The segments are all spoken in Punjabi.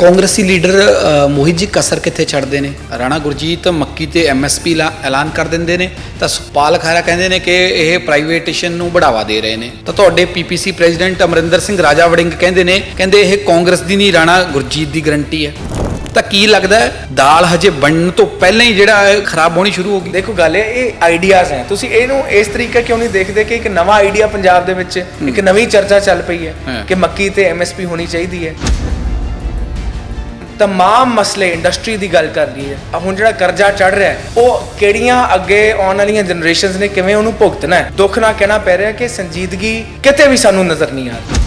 ਕਾਂਗਰਸੀ ਲੀਡਰ ਮੋਹਿਤ ਜੀ ਕਸਰ ਕਿੱਥੇ ਛੱਡਦੇ ਨੇ? ਰਾਣਾ ਗੁਰਜੀਤ ਮੱਕੀ ਤੇ ਐਮਐਸਪੀ ਦਾ ਐਲਾਨ ਕਰ ਦਿੰਦੇ ਨੇ। ਤਾਂ ਸੁਪਾਲ ਖਹਿਰਾ ਕਹਿੰਦੇ ਨੇ ਕਿ ਇਹ ਪ੍ਰਾਈਵੇਟੇਸ਼ਨ ਨੂੰ ਬੜਾਵਾ ਦੇ ਰਹੇ ਨੇ। ਤਾਂ ਤੁਹਾਡੇ ਪੀਪੀਸੀ ਪ੍ਰੈਜ਼ੀਡੈਂਟ ਅਮਰਿੰਦਰ ਸਿੰਘ ਰਾਜਾ ਵੜਿੰਗ ਕਹਿੰਦੇ ਨੇ ਕਹਿੰਦੇ ਇਹ ਕਾਂਗਰਸ ਦੀ ਨਹੀਂ ਰਾਣਾ ਗੁਰਜੀਤ ਦੀ ਗਰੰਟੀ ਹੈ। ਤਾਂ ਕੀ ਲੱਗਦਾ ਹੈ ਦਾਲ ਹਜੇ ਬਣਨ ਤੋਂ ਪਹਿਲਾਂ ਹੀ ਜਿਹੜਾ ਖਰਾਬ ਹੋਣੀ ਸ਼ੁਰੂ ਹੋ ਗਈ? ਦੇਖੋ ਗੱਲ ਇਹ ਇਹ ਆਈਡੀਆਜ਼ ਹੈ। ਤੁਸੀਂ ਇਹਨੂੰ ਇਸ ਤਰੀਕੇ ਕਿਉਂ ਨਹੀਂ ਦੇਖਦੇ ਕਿ ਇੱਕ ਨਵਾਂ ਆਈਡੀਆ ਪੰਜਾਬ ਦੇ ਵਿੱਚ ਇੱਕ ਨਵੀਂ ਚਰਚਾ ਚੱਲ ਪਈ ਹਾਂ। ਕਿ ਮੱਕੀ ਤੇ ਐਮਐਸਪੀ ਹੋਣੀ ਚਾਹੀਦੀ ਹੈ? ਤਮਾਮ ਮਸਲੇ ਇੰਡਸਟਰੀ ਦੀ ਗੱਲ ਕਰ ਲਈ ਹੈ ਆਹ ਹੁਣ ਜਿਹੜਾ ਕਰਜ਼ਾ ਚੜ ਰਿਹਾ ਹੈ ਉਹ ਕਿਹੜੀਆਂ ਅੱਗੇ ਆਉਣ ਵਾਲੀਆਂ ਜਨਰੇਸ਼ਨਸ ਨੇ ਕਿਵੇਂ ਉਹਨੂੰ ਭੁਗਤਣਾ ਹੈ ਦੁੱਖ ਨਾਲ ਕਹਿਣਾ ਪੈ ਰਿਹਾ ਕਿ ਸੰਜੀਦਗੀ ਕਿਤੇ ਵੀ ਸਾਨੂੰ ਨਜ਼ਰ ਨਹੀਂ ਆ ਰਹੀ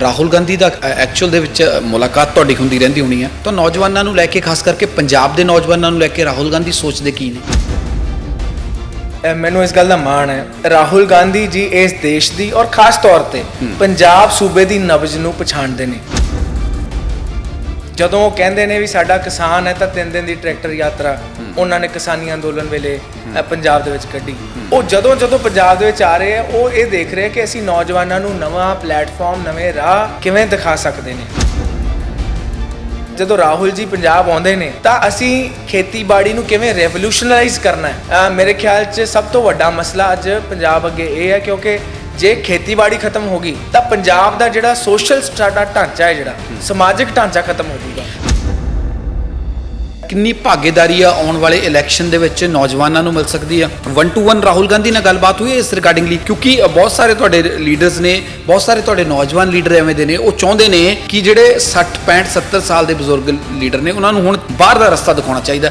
ਰਾਹੁਲ ਗਾਂਧੀ ਦਾ ਐਕਚੁਅਲ ਦੇ ਵਿੱਚ ਮੁਲਾਕਾਤ ਤੁਹਾਡੀ ਹੁੰਦੀ ਰਹਿੰਦੀ ਹੋਣੀ ਹੈ ਤਾਂ ਨੌਜਵਾਨਾਂ ਨੂੰ ਲੈ ਕੇ ਖਾਸ ਕਰਕੇ ਪੰਜਾਬ ਦੇ ਨੌਜਵਾਨਾਂ ਨੂੰ ਲੈ ਕੇ ਰਾਹੁਲ ਗਾਂਧੀ ਸੋਚਦੇ ਕੀ ਨੇ ਮੈਨੂੰ ਇਸ ਗੱਲ ਦਾ ਮਾਣ ਹੈ ਰਾਹੁਲ ਗਾਂਧੀ ਜੀ ਇਸ ਦੇਸ਼ ਦੀ ਔਰ ਖਾਸ ਤੌਰ ਤੇ ਪੰਜਾਬ ਸੂਬੇ ਦੀ ਨਬਜ਼ ਨੂੰ ਪਛਾਣਦੇ ਨੇ ਜਦੋਂ ਉਹ ਕਹਿੰਦੇ ਨੇ ਵੀ ਸਾਡਾ ਕਿਸਾਨ ਹੈ ਤਾਂ ਤਿੰਨ ਦਿਨ ਦੀ ਟਰੈਕਟਰ ਯਾਤਰਾ ਉਹਨਾਂ ਨੇ ਕਿਸਾਨੀ ਅੰਦੋਲਨ ਵੇਲੇ ਪੰਜਾਬ ਦੇ ਵਿੱਚ ਕੱਢੀ। ਉਹ ਜਦੋਂ ਜਦੋਂ ਪੰਜਾਬ ਦੇ ਵਿੱਚ ਆ ਰਹੇ ਆ ਉਹ ਇਹ ਦੇਖ ਰਹੇ ਕਿ ਅਸੀਂ ਨੌਜਵਾਨਾਂ ਨੂੰ ਨਵਾਂ ਪਲੇਟਫਾਰਮ ਨਵੇਂ ਰਾਹ ਕਿਵੇਂ ਦਿਖਾ ਸਕਦੇ ਨੇ। ਜਦੋਂ ਰਾਹੁਲ ਜੀ ਪੰਜਾਬ ਆਉਂਦੇ ਨੇ ਤਾਂ ਅਸੀਂ ਖੇਤੀਬਾੜੀ ਨੂੰ ਕਿਵੇਂ ਰੈਵੋਲੂਸ਼ਨਲਾਈਜ਼ ਕਰਨਾ ਹੈ? ਮੇਰੇ ਖਿਆਲ 'ਚ ਸਭ ਤੋਂ ਵੱਡਾ ਮਸਲਾ ਅੱਜ ਪੰਜਾਬ ਅੱਗੇ ਇਹ ਹੈ ਕਿਉਂਕਿ ਜੇ ਖੇਤੀਬਾੜੀ ਖਤਮ ਹੋ ਗਈ, ਤਾਂ ਪੰਜਾਬ ਦਾ ਜਿਹੜਾ ਸੋਸ਼ਲ ਸਾਡਾ ਢਾਂਚਾ ਹੈ ਜਿਹੜਾ, ਸਮਾਜਿਕ ਢਾਂਚਾ ਖਤਮ ਹੋ ਜਾਊਗਾ। ਕਿੰਨੀ ਭਾਗੇਦਾਰੀ ਆ ਆਉਣ ਵਾਲੇ ਇਲੈਕਸ਼ਨ ਦੇ ਵਿੱਚ ਨੌਜਵਾਨਾਂ ਨੂੰ ਮਿਲ ਸਕਦੀ ਆ? 1 ਟੂ 1 ਰਾਹੁਲ ਗਾਂਧੀ ਨਾਲ ਗੱਲਬਾਤ ਹੋਈ ਹੈ ਇਸ ਰਿਗਾਰਡਿੰਗਲੀ ਕਿਉਂਕਿ ਬਹੁਤ ਸਾਰੇ ਤੁਹਾਡੇ ਲੀਡਰਸ ਨੇ, ਬਹੁਤ ਸਾਰੇ ਤੁਹਾਡੇ ਨੌਜਵਾਨ ਲੀਡਰ ਐਵੇਂ ਦੇ ਨੇ, ਉਹ ਚਾਹੁੰਦੇ ਨੇ ਕਿ ਜਿਹੜੇ 60 65 70 ਸਾਲ ਦੇ ਬਜ਼ੁਰਗ ਲੀਡਰ ਨੇ, ਉਹਨਾਂ ਨੂੰ ਹੁਣ ਬਾਹਰ ਦਾ ਰਸਤਾ ਦਿਖਾਉਣਾ ਚਾਹੀਦਾ।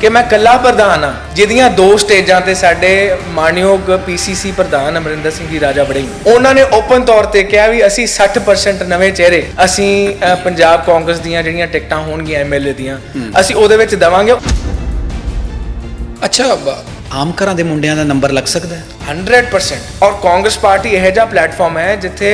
ਕਿ ਮੈਂ ਕੱਲਾ ਪ੍ਰਧਾਨ ਆ ਜਿਹਦੀਆਂ ਦੋ ਸਟੇਜਾਂ ਤੇ ਸਾਡੇ ਮਾਨਯੋਗ ਪੀਸੀਸੀ ਪ੍ਰਧਾਨ ਅਮਰਿੰਦਰ ਸਿੰਘ ਜੀ ਰਾਜਾ ਬੜਿੰਗ ਉਹਨਾਂ ਨੇ ਓਪਨ ਤੌਰ ਤੇ ਕਿਹਾ ਵੀ ਅਸੀਂ 60% ਨਵੇਂ ਚਿਹਰੇ ਅਸੀਂ ਪੰਜਾਬ ਕਾਂਗਰਸ ਦੀਆਂ ਜਿਹੜੀਆਂ ਟਿਕਟਾਂ ਹੋਣਗੀਆਂ ਐਮਐਲਏ ਦੀਆਂ ਅਸੀਂ ਉਹਦੇ ਵਿੱਚ ਦਵਾਂਗੇ। ਅੱਛਾ ਆਮ ਘਰਾਂ ਦੇ ਮੁੰਡਿਆਂ ਦਾ ਨੰਬਰ ਲੱਗ ਸਕਦਾ ਹੈ? 100% ਔਰ ਕਾਂਗਰਸ ਪਾਰਟੀ ਇਹ ਜਿਹਾ ਪਲੇਟਫਾਰਮ ਹੈ ਜਿੱਥੇ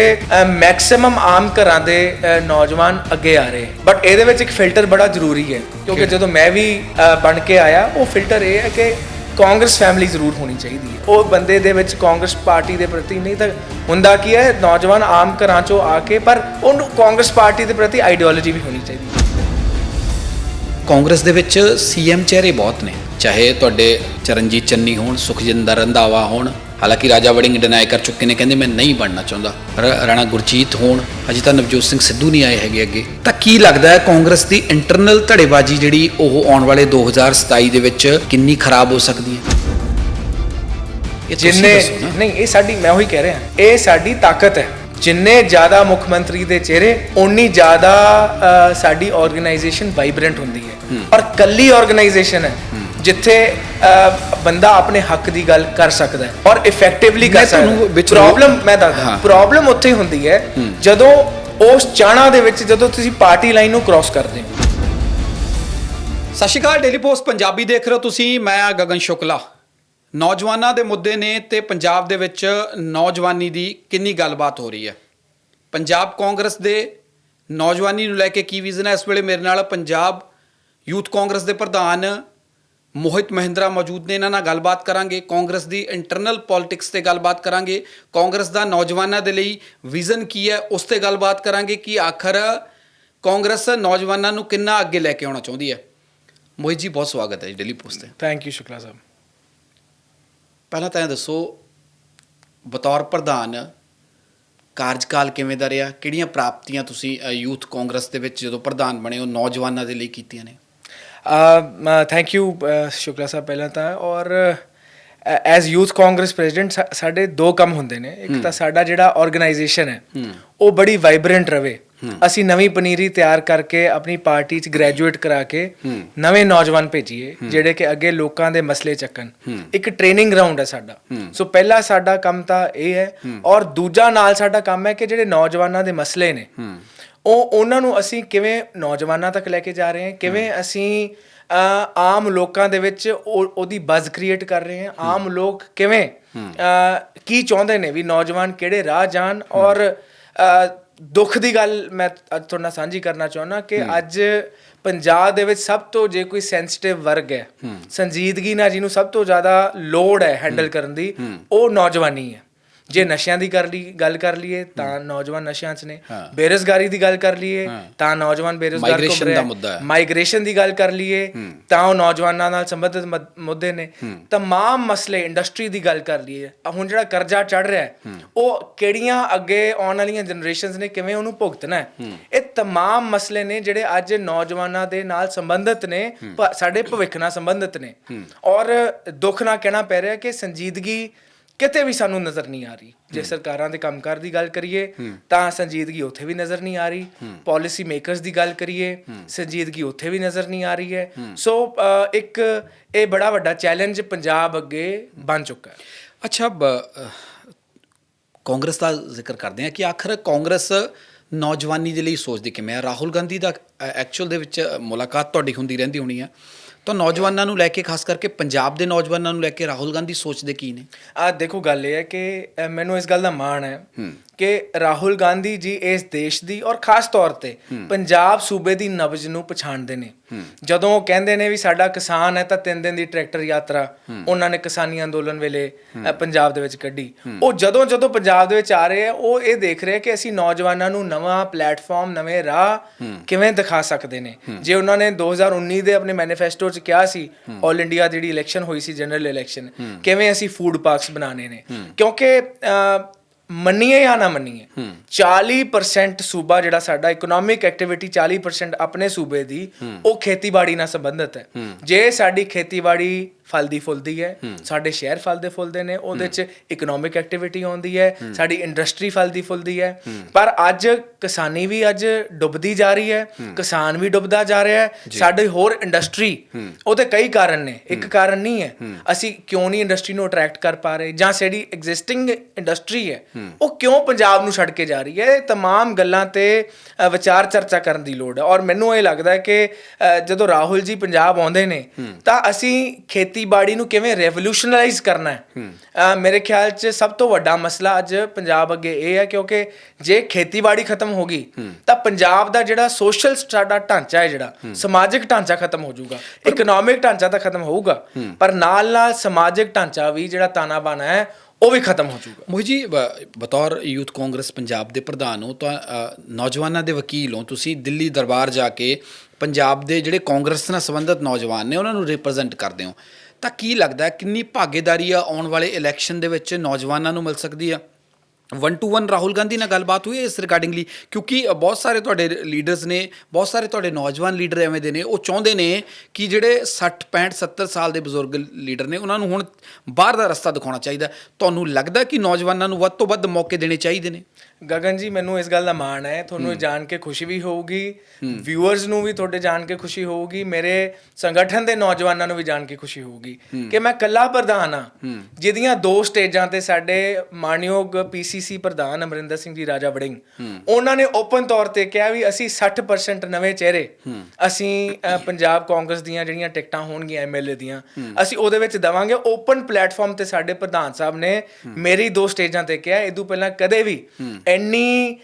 ਮੈਕਸਿਮਮ ਆਮ ਘਰਾਂ ਦੇ ਅ, ਨੌਜਵਾਨ ਅੱਗੇ ਆ ਰਹੇ। ਬਟ ਇਹਦੇ ਵਿੱਚ ਇੱਕ ਫਿਲਟਰ ਬੜਾ ਜ਼ਰੂਰੀ ਹੈ ਕਿਉਂਕਿ ਜਦੋਂ ਮੈਂ ਵੀ ਅ, ਬਣ ਕੇ ਆਇਆ ਉਹ ਫਿਲਟਰ ਇਹ ਹੈ ਕਿ ਕਾਂਗਰਸ ਫੈਮਿਲੀ ਜ਼ਰੂਰ ਹੋਣੀ ਚਾਹੀਦੀ ਹੈ। ਉਹ ਬੰਦੇ ਦੇ ਵਿੱਚ ਕਾਂਗਰਸ ਪਾਰਟੀ ਦੇ ਪ੍ਰਤੀ ਨਹੀਂ ਤਾਂ ਹੁੰਦਾ ਕੀ ਹੈ ਨੌਜਵਾਨ ਆਮ ਘਰਾਂ ਚੋਂ ਆ ਕੇ ਪਰ ਉਹਨੂੰ ਕਾਂਗਰਸ ਪਾਰਟੀ ਦੇ ਪ੍ਰਤੀ ਆਈਡੀਓਲੋਜੀ ਵੀ ਹੋਣੀ ਚਾਹੀਦੀ ਹੈ। ਕਾਂਗਰਸ ਦੇ ਵਿੱਚ ਸੀਐਮ ਚਿਹਰੇ ਬਹੁਤ ਨੇ। ਚਾਹੇ ਤੁਹਾਡੇ ਚਰਨਜੀਤ ਚੰਨੀ ਹੋਣ ਸੁਖਜਿੰਦਰ ਰੰਧਾਵਾ ਹੋਣ ਹਾਲਾਂਕਿ ਰਾਜਾ ਵੜਿੰਗ ਡਿਨਾਈ ਕਰ ਚੁੱਕੇ ਨੇ ਕਹਿੰਦੇ ਮੈਂ ਨਹੀਂ ਬਣਨਾ ਚਾਹੁੰਦਾ। ਰਾਣਾ ਗੁਰਜੀਤ ਹੋਣ ਅਜੇ ਤਾਂ ਨਵਜੋਤ ਸਿੰਘ ਸਿੱਧੂ ਨਹੀਂ ਆਏ ਹੈਗੇ ਅੱਗੇ। ਤਾਂ ਕੀ ਲੱਗਦਾ ਹੈ ਕਾਂਗਰਸ ਦੀ ਇੰਟਰਨਲ ਧੜੇਬਾਜ਼ੀ ਜਿਹੜੀ ਉਹ ਆਉਣ ਵਾਲੇ 2027 ਦੇ ਵਿੱਚ ਕਿੰਨੀ ਖਰਾਬ ਹੋ ਸਕਦੀ ਹੈ? ਜਿੰਨੇ। ਨਹੀਂ ਇਹ ਸਾਡੀ ਮੈਂ ਉਹੀ ਕਹਿ ਰਿਹਾ। ਇਹ ਸਾਡੀ ਤਾਕਤ ਹੈ। ਜਿੰਨੇ ਜ਼ਿਆਦਾ ਮੁੱਖ ਮੰਤਰੀ ਦੇ ਚਿਹਰੇ ਓਨੀ ਜ਼ਿਆਦਾ ਸਾਡੀ ਆਰਗੇਨਾਈਜੇਸ਼ਨ ਵਾਈਬ੍ਰੈਂਟ ਹੁੰਦੀ ਹੈ। ਔਰ ਕੱਲੀ ਆਰਗੇਨਾਈਜੇਸ਼ਨ ਹੈ। ਜਿੱਥੇ ਬੰਦਾ ਆਪਣੇ ਹੱਕ ਦੀ ਗੱਲ ਕਰ ਸਕਦਾ ਹੈ ਔਰ ਇਫੈਕਟਿਵਲੀ ਕਰ ਸਕਦਾ ਪ੍ਰੋਬਲਮ ਮੈਂ ਦੱਸਦਾ ਹਾਂ। ਪ੍ਰੋਬਲਮ ਉੱਥੇ ਹੀ ਹੁੰਦੀ ਹੈ ਜਦੋਂ ਉਸ ਚਾਣਾ ਦੇ ਵਿੱਚ ਜਦੋਂ ਤੁਸੀਂ ਪਾਰਟੀ ਲਾਈਨ ਨੂੰ ਕ੍ਰਾਸ ਕਰਦੇ ਹੋ। ਸਤਿ ਸ਼੍ਰੀ ਅਕਾਲ ਡੇਲੀ ਪੋਸਟ ਪੰਜਾਬੀ ਦੇਖ ਰਹੇ ਹੋ ਤੁਸੀਂ ਮੈਂ ਆ ਗਗਨ ਸ਼ੁਕਲਾ। ਨੌਜਵਾਨਾਂ ਦੇ ਮੁੱਦੇ ਨੇ ਤੇ ਪੰਜਾਬ ਦੇ ਵਿੱਚ ਨੌਜਵਾਨੀ ਦੀ ਕਿੰਨੀ ਗੱਲਬਾਤ ਹੋ ਰਹੀ ਹੈ। ਪੰਜਾਬ ਕਾਂਗਰਸ ਦੇ ਨੌਜਵਾਨੀ ਨੂੰ ਲੈ ਕੇ ਕੀ ਵਿਜ਼ਨ ਹੈ? ਇਸ ਵੇਲੇ ਮੇਰੇ ਨਾਲ ਪੰਜਾਬ ਯੂਥ ਕਾਂਗਰਸ ਦੇ ਪ੍ਰਧਾਨ ਮੋਹਿਤ ਮਹਿੰਦਰਾ ਮੌਜੂਦ ਨੇ। ਇਹਨਾਂ ਨਾਲ ਗੱਲਬਾਤ ਕਰਾਂਗੇ। ਕਾਂਗਰਸ ਦੀ ਇੰਟਰਨਲ ਪੋਲਿਟਿਕਸ ਤੇ ਗੱਲਬਾਤ ਕਰਾਂਗੇ। ਕਾਂਗਰਸ ਦਾ ਨੌਜਵਾਨਾਂ ਦੇ ਲਈ ਵਿਜ਼ਨ ਕੀ ਹੈ ਉਸ ਤੇ ਗੱਲਬਾਤ ਕਰਾਂਗੇ ਕਿ ਆਖਰ ਕਾਂਗਰਸ ਨੌਜਵਾਨਾਂ ਨੂੰ ਕਿੰਨਾ ਅੱਗੇ ਲੈ ਕੇ ਆਉਣਾ ਚਾਹੁੰਦੀ ਹੈ। ਮੋਹਿਤ ਜੀ ਬਹੁਤ ਸਵਾਗਤ ਹੈ ਜੀ ਡੇਲੀ ਪੋਸਟ ਤੇ। ਥੈਂਕ ਯੂ ਸ਼ੁਕਲਾ ਸਾਹਿਬ। ਪਹਿਲਾਂ ਤਾਂ ਇਹ ਦੱਸੋ ਬਤੌਰ ਪ੍ਰਧਾਨ ਕਾਰਜਕਾਲ ਕਿਵੇਂ ਦਾ ਰਿਹਾ? ਕਿਹੜੀਆਂ ਪ੍ਰਾਪਤੀਆਂ ਤੁਸੀਂ ਯੂਥ ਕਾਂਗਰਸ ਦੇ ਵਿੱਚ ਜਦੋਂ ਪ੍ਰਧਾਨ ਬਣੇ ਹੋ ਨੌਜਵਾਨਾਂ ਦੇ ਲਈ ਕੀਤੀਆਂ ਨੇ? ਥੈਂਕ ਯੂ ਸ਼ੁਕਲਾ ਸਾਹਿਬ ਪਹਿਲਾਂ ਤਾਂ। ਔਰ ਐਜ਼ ਯੂਥ ਕਾਂਗਰਸ ਪ੍ਰੈਜ਼ੀਡੈਂਟ ਸਾਡੇ ਦੋ ਕੰਮ ਹੁੰਦੇ ਨੇ। ਇੱਕ ਤਾਂ ਸਾਡਾ ਜਿਹੜਾ ਆਰਗੇਨਾਈਜੇਸ਼ਨ ਹੈ ਉਹ ਬੜੀ ਵਾਈਬ੍ਰੈਂਟ ਰਵੇ। ਅਸੀਂ ਨਵੀਂ ਪਨੀਰੀ ਤਿਆਰ ਕਰਕੇ ਆਪਣੀ ਪਾਰਟੀ 'ਚ ਗ੍ਰੈਜੂਏਟ ਕਰਾ ਕੇ ਨਵੇਂ ਨੌਜਵਾਨ ਭੇਜੀਏ ਜਿਹੜੇ ਕਿ ਅੱਗੇ ਲੋਕਾਂ ਦੇ ਮਸਲੇ ਚੱਕਣ। ਇੱਕ ਟ੍ਰੇਨਿੰਗ ਗਰਾਊਂਡ ਹੈ ਸਾਡਾ। ਸੋ ਪਹਿਲਾ ਸਾਡਾ ਕੰਮ ਤਾਂ ਇਹ ਹੈ। ਔਰ ਦੂਜਾ ਨਾਲ ਸਾਡਾ ਕੰਮ ਹੈ ਕਿ ਜਿਹੜੇ ਨੌਜਵਾਨਾਂ ਦੇ ਮਸਲੇ ਨੇ ਉਹ ਉਹਨਾਂ ਨੂੰ ਅਸੀਂ ਕਿਵੇਂ ਨੌਜਵਾਨਾਂ ਤੱਕ ਲੈ ਕੇ ਜਾ ਰਹੇ ਹਾਂ ਕਿਵੇਂ ਅਸੀਂ ਆਮ ਲੋਕਾਂ ਦੇ ਵਿੱਚ ਉਹ- ਉਹਦੀ ਬਜ਼ ਕ੍ਰੀਏਟ ਕਰ ਰਹੇ ਹਾਂ ਆਮ ਲੋਕ ਕਿਵੇਂ ਕੀ ਚਾਹੁੰਦੇ ਨੇ ਵੀ ਨੌਜਵਾਨ ਕਿਹੜੇ ਰਾਹ ਜਾਣ ਔਰ ਦੁੱਖ ਦੀ ਗੱਲ ਮੈਂ ਅੱਜ ਤੁਹਾਡੇ ਨਾਲ ਸਾਂਝੀ ਕਰਨਾ ਚਾਹੁੰਦਾ ਕਿ ਅੱਜ ਪੰਜਾਬ ਦੇ ਵਿੱਚ ਸਭ ਤੋਂ ਜੇ ਕੋਈ ਸੈਂਸਿਟਿਵ ਵਰਗ ਹੈ ਸੰਜੀਦਗੀ ਨਾਲ ਜਿਹਨੂੰ ਸਭ ਤੋਂ ਜ਼ਿਆਦਾ ਲੋੜ ਹੈ ਹੈਂਡਲ ਕਰਨ ਦੀ ਉਹ ਨੌਜਵਾਨੀ ਹੈ। ਜੇ ਨਸ਼ਿਆਂ ਦੀ ਕਰ ਲਈ ਗੱਲ ਕਰ ਲਈਏ ਤਾਂ ਨੌਜਵਾਨ ਨਸ਼ਿਆਂ 'ਚ ਨੇ। ਬੇਰੁਜ਼ਗਾਰੀ ਦੀ ਗੱਲ ਕਰ ਲਈਏ। ਤਾਂ ਨੌਜਵਾਨ ਬੇਰੁਜ਼ਗਾਰ ਘੁੰਮ ਰਿਹਾ ਦਾ ਮੁੱਦਾ ਹੈ। ਮਾਈਗ੍ਰੇਸ਼ਨ ਦੀ ਗੱਲ ਕਰ ਲਈਏ ਤਾਂ ਉਹ ਨੌਜਵਾਨਾਂ ਨਾਲ ਸੰਬੰਧਿਤ ਮਦ- ਨੇ। ਤਮਾਮ ਮਸਲੇ ਇੰਡਸਟਰੀ ਦੀ ਗੱਲ ਕਰ ਲਈਏ ਹੁਣ ਜਿਹੜਾ ਕਰਜ਼ਾ ਚੜ ਰਿਹਾ ਹੈ ਉਹ ਕਿਹੜੀਆਂ ਅੱਗੇ ਆਉਣ ਵਾਲੀਆਂ ਜਨਰੇਸ਼ਨਸ ਨੇ ਕਿਵੇਂ ਉਹਨੂੰ ਭੁਗਤਣਾ ਹੈ? ਇਹ ਤਮਾਮ ਮਸਲੇ ਨੇ ਜਿਹੜੇ ਅੱਜ ਨੌਜਵਾਨਾਂ ਦੇ ਨਾਲ ਸੰਬੰਧਿਤ ਨੇ ਸਾਡੇ ਭਵਿੱਖ ਨਾਲ ਸੰਬੰਧਿਤ ਨੇ। ਔਰ ਦੁੱਖ ਨਾਲ ਕਹਿਣਾ ਪੈ ਰਿਹਾ ਕਿ ਸੰਜੀਦਗੀ ਕਿਤੇ ਵੀ ਸਾਨੂੰ ਨਜ਼ਰ ਨਹੀਂ ਆ ਰਹੀ। ਜੇ ਸਰਕਾਰਾਂ ਦੇ ਕੰਮਕਾਰ ਦੀ ਗੱਲ ਕਰੀਏ ਤਾਂ ਸੰਜੀਦਗੀ ਉੱਥੇ ਵੀ ਨਜ਼ਰ ਨਹੀਂ ਆ ਰਹੀ। ਪਾਲਿਸੀ ਮੇਕਰਸ ਦੀ ਗੱਲ ਕਰੀਏ ਸੰਜੀਦਗੀ ਉੱਥੇ ਵੀ ਨਜ਼ਰ ਨਹੀਂ ਆ ਰਹੀ ਹੈ। ਸੋ ਇੱਕ ਇਹ ਬੜਾ ਵੱਡਾ ਚੈਲੰਜ ਪੰਜਾਬ ਅੱਗੇ ਬਣ ਚੁੱਕਾ ਹੈ। ਅੱਛਾ ਕਾਂਗਰਸ ਦਾ ਜ਼ਿਕਰ ਕਰਦੇ ਆ ਕਿ ਆਖਰ ਕਾਂਗਰਸ ਨੌਜਵਾਨੀ ਦੇ ਲਈ ਸੋਚਦੀ ਕਿਵੇਂ ਆ ਰਾਹੁਲ ਗਾਂਧੀ ਦਾ ਐਕਚੁਅਲ ਦੇ ਵਿੱਚ ਮੁਲਾਕਾਤ ਤੁਹਾਡੀ ਹੁੰਦੀ ਰਹਿੰਦੀ ਹੋਣੀ ਆ ਤਾਂ ਨੌਜਵਾਨਾਂ ਨੂੰ ਲੈ ਕੇ ਖਾਸ ਕਰਕੇ ਪੰਜਾਬ ਦੇ ਨੌਜਵਾਨਾਂ ਨੂੰ ਲੈ ਕੇ ਰਾਹੁਲ ਗਾਂਧੀ ਸੋਚਦੇ ਕੀ ਨੇ? ਆ ਦੇਖੋ ਗੱਲ ਇਹ ਹੈ ਕਿ ਅ, ਮੈਨੂੰ ਇਸ ਗੱਲ ਦਾ ਮਾਣ ਹੈ। ਕਿ ਰਾਹੁਲ ਗਾਂਧੀ ਜੀ ਇਸ ਦੇਸ਼ ਦੀ ਔਰ ਖਾਸ ਤੌਰ ਤੇ ਪੰਜਾਬ ਸੂਬੇ ਦੀ ਨਬਜ਼ ਨੂੰ ਪਛਾਣਦੇ ਨੇ। ਜਦੋਂ ਉਹ ਕਹਿੰਦੇ ਨੇ ਵੀ ਸਾਡਾ ਕਿਸਾਨ ਹੈ ਤਾਂ ਤਿੰਨ ਦਿਨ ਦੀ ਟਰੈਕਟਰ ਯਾਤਰਾ ਉਹਨਾਂ ਨੇ ਕਿਸਾਨੀ ਅੰਦੋਲਨ ਵੇਲੇ ਪੰਜਾਬ ਦੇ ਵਿੱਚ ਕੱਢੀ। ਉਹ ਜਦੋਂ ਜਦੋਂ ਪੰਜਾਬ ਦੇ ਵਿੱਚ ਆ ਰਹੇ ਆ ਉਹ ਇਹ ਦੇਖ ਰਹੇ ਕਿ ਅਸੀਂ ਨੌਜਵਾਨਾਂ ਨੂੰ ਨਵਾਂ ਪਲੇਟਫਾਰਮ ਨਵੇਂ ਰਾਹ ਕਿਵੇਂ ਦਿਖਾ ਸਕਦੇ ਨੇ। ਜੇ ਉਹਨਾਂ ਨੇ 2019 ਦੇ ਆਪਣੇ ਮੈਨੀਫੈਸਟੋ 'ਚ ਕਿਹਾ ਸੀ 올 ਇੰਡੀਆ ਜਿਹੜੀ ਇਲੈਕਸ਼ਨ ਹੋਈ ਸੀ ਜਨਰਲ ਇਲੈਕਸ਼ਨ ਕਿਵੇਂ ਅਸੀਂ ਫੂਡ ਪਾਰਕਸ ਬਣਾਉਣੇ ਨੇ। ਕਿਉਂਕਿ ਮੰਨੀਏ ਜਾਂ ਨਾ ਮੰਨੀਏ 40% ਸੂਬਾ ਜਿਹੜਾ ਸਾਡਾ ਇਕਨੋਮਿਕ ਐਕਟੀਵਿਟੀ 40% ਆਪਣੇ ਸੂਬੇ ਦੀ ਉਹ ਖੇਤੀਬਾੜੀ ਨਾਲ ਸੰਬੰਧਿਤ ਹੈ। ਜੇ ਸਾਡੀ ਖੇਤੀਬਾੜੀ ਫਲਦੀ ਫੁੱਲਦੀ ਹੈ ਸਾਡੇ ਸ਼ਹਿਰ ਫਲਦੇ ਫੁੱਲਦੇ ਨੇ ਉਹਦੇ ਚ ਇਕਨੋਮਿਕ ਐਕਟੀਵਿਟੀ ਆਉਂਦੀ ਹੈ ਸਾਡੀ ਇੰਡਸਟਰੀ ਫਲਦੀ ਫੁੱਲਦੀ ਹੈ ਪਰ ਅੱਜ ਕਿਸਾਨੀ ਵੀ ਅੱਜ ਡੁੱਬਦੀ ਜਾ ਰਹੀ ਹੈ ਕਿਸਾਨ ਵੀ ਡੁੱਬਦਾ ਜਾ ਰਿਹਾ ਹੈ ਸਾਡੇ ਹੋਰ ਇੰਡਸਟਰੀ ਉਹਦੇ ਕਈ ਕਾਰਨ ਨੇ ਇੱਕ ਕਾਰਨ ਨਹੀਂ ਹੈ ਅਸੀਂ ਕਿਉਂ ਨਹੀਂ ਇੰਡਸਟਰੀ ਨੂੰ ਅਟਰੈਕਟ ਕਰ ਪਾ ਰਹੇ ਜਾਂ ਜਿਹੜੀ ਐਗਜ਼ਿਸਟਿੰਗ ਇੰਡਸਟਰੀ ਹੈ ਉਹ ਕਿਉਂ ਪੰਜਾਬ ਨੂੰ ਛੱਡ ਕੇ ਜਾ ਰਹੀ ਹੈ ਇਹ तमाम ਗੱਲਾਂ ਤੇ ਅ, ਵਿਚਾਰ ਚਰਚਾ ਕਰਨ ਦੀ ਲੋੜ ਹੈ ਔਰ ਮੈਨੂੰ ਇਹ ਲੱਗਦਾ ਹੈ ਕਿ ਅ, ਜਦੋਂ ਰਾਹੁਲ ਜੀ ਪੰਜਾਬ ਆਉਂਦੇ ਨੇ ਤਾਂ ਅਸੀਂ ਖੇਤੀਬਾੜੀ ਨੂੰ ਕਿਵੇਂ ਰੈਵੋਲੂਸ਼ਨਲਾਈਜ਼ ਕਰਨਾ ਹੈ? ਮੇਰੇ ਖਿਆਲ 'ਚ ਸਭ ਤੋਂ ਵੱਡਾ ਮਸਲਾ ਅੱਜ ਪੰਜਾਬ ਅੱਗੇ ਇਹ ਹੈ ਕਿਉਂਕਿ ਜੇ ਖੇਤੀਬਾੜੀ ਖਤਮ ਹੋ ਗਈ ਤਾਂ ਪੰਜਾਬ ਦਾ ਜਿਹੜਾ ਸੋਸ਼ਲ ਸਾਡਾ ਢਾਂਚਾ ਹੈ ਜਿਹੜਾ ਸਮਾਜਿਕ ਢਾਂਚਾ ਖਤਮ ਹੋ ਜਾਊਗਾ ਇਕਨੋਮਿਕ ਢਾਂਚਾ ਤਾਂ ਖਤਮ ਹੋਊਗਾ ਪਰ ਨਾਲ ਨਾਲ ਸਮਾਜਿਕ ਢਾਂਚਾ ਵੀ ਜਿਹੜਾ ਤਾਨਾ ਬਾਨਾ ਹੈ ਉਹ ਵੀ ਖਤਮ ਹੋ ਜਾਊਗਾ। ਮੋਹਿਤ ਜੀ ਬਤੌਰ ਯੂਥ ਕਾਂਗਰਸ ਪੰਜਾਬ ਦੇ ਪ੍ਰਧਾਨ ਹੋ ਤਾਂ ਨੌਜਵਾਨਾਂ ਦੇ ਵਕੀਲ ਹੋ ਤੁਸੀਂ ਦਿੱਲੀ ਦਰਬਾਰ ਜਾ ਕੇ ਪੰਜਾਬ ਦੇ ਜਿਹੜੇ ਕਾਂਗਰਸ ਨਾਲ ਸੰਬੰਧਿਤ ਨੌਜਵਾਨ ਨੇ ਉਹਨਾਂ ਨੂੰ ਰਿਪਰੈਜ਼ੈਂਟ ਕਰਦੇ ਹੋ। ਤਾਂ ਕੀ ਲੱਗਦਾ ਹੈ, ਕਿੰਨੀ ਭਾਗੀਦਾਰੀ ਆ ਆਉਣ ਵਾਲੇ ਇਲੈਕਸ਼ਨ ਦੇ ਵਿੱਚ ਨੌਜਵਾਨਾਂ ਨੂੰ ਮਿਲ ਸਕਦੀ ਆ? One to one Rahul Gandhi ਨਾਲ ਗੱਲਬਾਤ ਹੋਈ ਹੈ ਇਸ ਰਿਗਾਰਡਿੰਗਲੀ ਕਿਉਂਕਿ ਬਹੁਤ ਸਾਰੇ ਤੁਹਾਡੇ ਲੀਡਰਸ ਨੇ, ਬਹੁਤ ਸਾਰੇ ਤੁਹਾਡੇ ਨੌਜਵਾਨ ਲੀਡਰ ਐਵੇਂ ਦੇ ਨੇ, ਉਹ ਚਾਹੁੰਦੇ ਨੇ ਕਿ ਜਿਹੜੇ 60 65 70 ਸਾਲ ਦੇ ਬਜ਼ੁਰਗ ਲੀਡਰ ਨੇ, ਉਹਨਾਂ ਨੂੰ ਹੁਣ ਬਾਹਰ ਦਾ ਰਸਤਾ ਦਿਖਾਉਣਾ ਚਾਹੀਦਾ। ਤੁਹਾਨੂੰ ਲੱਗਦਾ ਕਿ ਨੌਜਵਾਨਾਂ ਨੂੰ ਵੱਧ ਤੋਂ ਵੱਧ ਮੌਕੇ ਦੇਣੇ ਚਾਹੀਦੇ ਨੇ? ਗਗਨ ਜੀ ਮੈਨੂੰ ਇਸ ਗੱਲ ਦਾ ਮਾਣ ਹੈ। ਤੁਹਾਨੂੰ ਇਹ ਜਾਣ ਕੇ ਖੁਸ਼ੀ ਵੀ ਹੋਊਗੀ। ਵਿਊਅਰਸ ਨੂੰ ਵੀ ਤੁਹਾਡੇ ਜਾਣ ਕੇ ਖੁਸ਼ੀ ਹੋਊਗੀ। ਮੇਰੇ ਸੰਗਠਨ ਦੇ ਨੌਜਵਾਨਾਂ ਨੂੰ ਵੀ ਜਾਣ ਕੇ ਖੁਸ਼ੀ ਹੋਊਗੀ ਕਿ ਮੈਂ ਕੱਲਾ ਪ੍ਰਧਾਨ ਆ ਜਿਹਦੀਆਂ ਦੋ ਸਟੇਜਾਂ ਤੇ ਸਾਡੇ ਮਾਨਯੋਗ ਪੀਸੀਸੀ ਪ੍ਰਧਾਨ ਅਮਰਿੰਦਰ ਸਿੰਘ ਜੀ ਰਾਜਾ ਵੜਿੰਗ ਉਹਨਾਂ ਨੇ ਓਪਨ ਤੌਰ ਤੇ ਕਿਹਾ ਵੀ ਅਸੀਂ 60% ਨਵੇਂ ਚਿਹਰੇ ਅਸੀਂ ਪੰਜਾਬ ਕਾਂਗਰਸ ਦੀਆਂ ਜਿਹੜੀਆਂ ਟਿਕਟਾਂ ਹੋਣਗੀਆਂ ਐਮਐਲਏ ਦੀਆਂ ਅਸੀਂ ਉਹਦੇ ਵਿੱਚ ਦਵਾਂਗੇ। ਓਪਨ ਪਲੇਟਫਾਰਮ ਤੇ ਸਾਡੇ ਪ੍ਰਧਾਨ ਸਾਹਿਬ ਨੇ ਮੇਰੀ ਦੋ ਸਟੇਜਾਂ ਤੇ ਕਿਹਾ। ਇਦੋਂ ਪਹਿਲਾਂ ਕਦੇ ਵੀ ਇੰਨੀ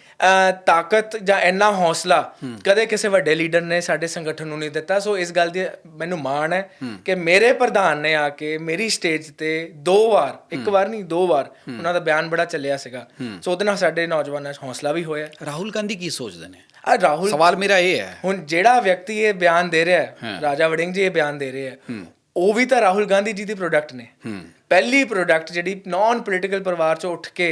ਤਾਕਤ ਜਾਂ ਇੰਨਾ ਹੌਸਲਾ ਕਦੇ ਕਿਸੇ ਵੱਡੇ ਲੀਡਰ ਨੇ ਸਾਡੇ ਸੰਗਠਨ ਨੂੰ ਨਹੀਂ ਦਿੱਤਾ। ਸੋ ਇਸ ਗੱਲ ਦੀ ਮੈਨੂੰ ਮਾਣ ਹੈ ਕਿ ਮੇਰੇ ਪ੍ਰਧਾਨ ਨੇ ਆ ਕੇ ਮੇਰੀ ਸਟੇਜ ਤੇ ਦੋ ਵਾਰ ਇੱਕ ਵਾਰ ਨਹੀਂ ਦੋ ਵਾਰ ਉਹਨਾਂ ਦਾ ਬਿਆਨ ਬੜਾ ਚੱਲਿਆ ਸੀਗਾ। ਸੋ ਉਹਦੇ ਨਾਲ ਸਾਡੇ ਨੌਜਵਾਨਾਂ 'ਚ ਹੌਸਲਾ ਵੀ ਹੋਇਆ। ਰਾਹੁਲ ਗਾਂਧੀ ਕੀ ਸੋਚਦੇ ਨੇ? ਆ ਰਾਹੁਲ ਸਵਾਲ ਮੇਰਾ ਇਹ ਹੈ। ਹੁਣ ਜਿਹੜਾ ਵਿਅਕਤੀ ਇਹ ਬਿਆਨ ਦੇ ਰਿਹਾ ਹਾਂ। ਰਾਜਾ ਵੜਿੰਗ ਜੀ ਇਹ ਬਿਆਨ ਦੇ ਰਹੇ ਹੈ। ਉਹ ਵੀ ਤਾਂ ਰਾਹੁਲ ਗਾਂਧੀ ਜੀ ਦੀ ਪ੍ਰੋਡਕਟ ਨੇ। ਪਹਿਲੀ ਪ੍ਰੋਡਕਟ ਜਿਹੜੀ ਨਾਨ ਪੋਲੀਟੀਕਲ ਪਰਿਵਾਰ ਚੋਂ ਉੱਠ ਕੇ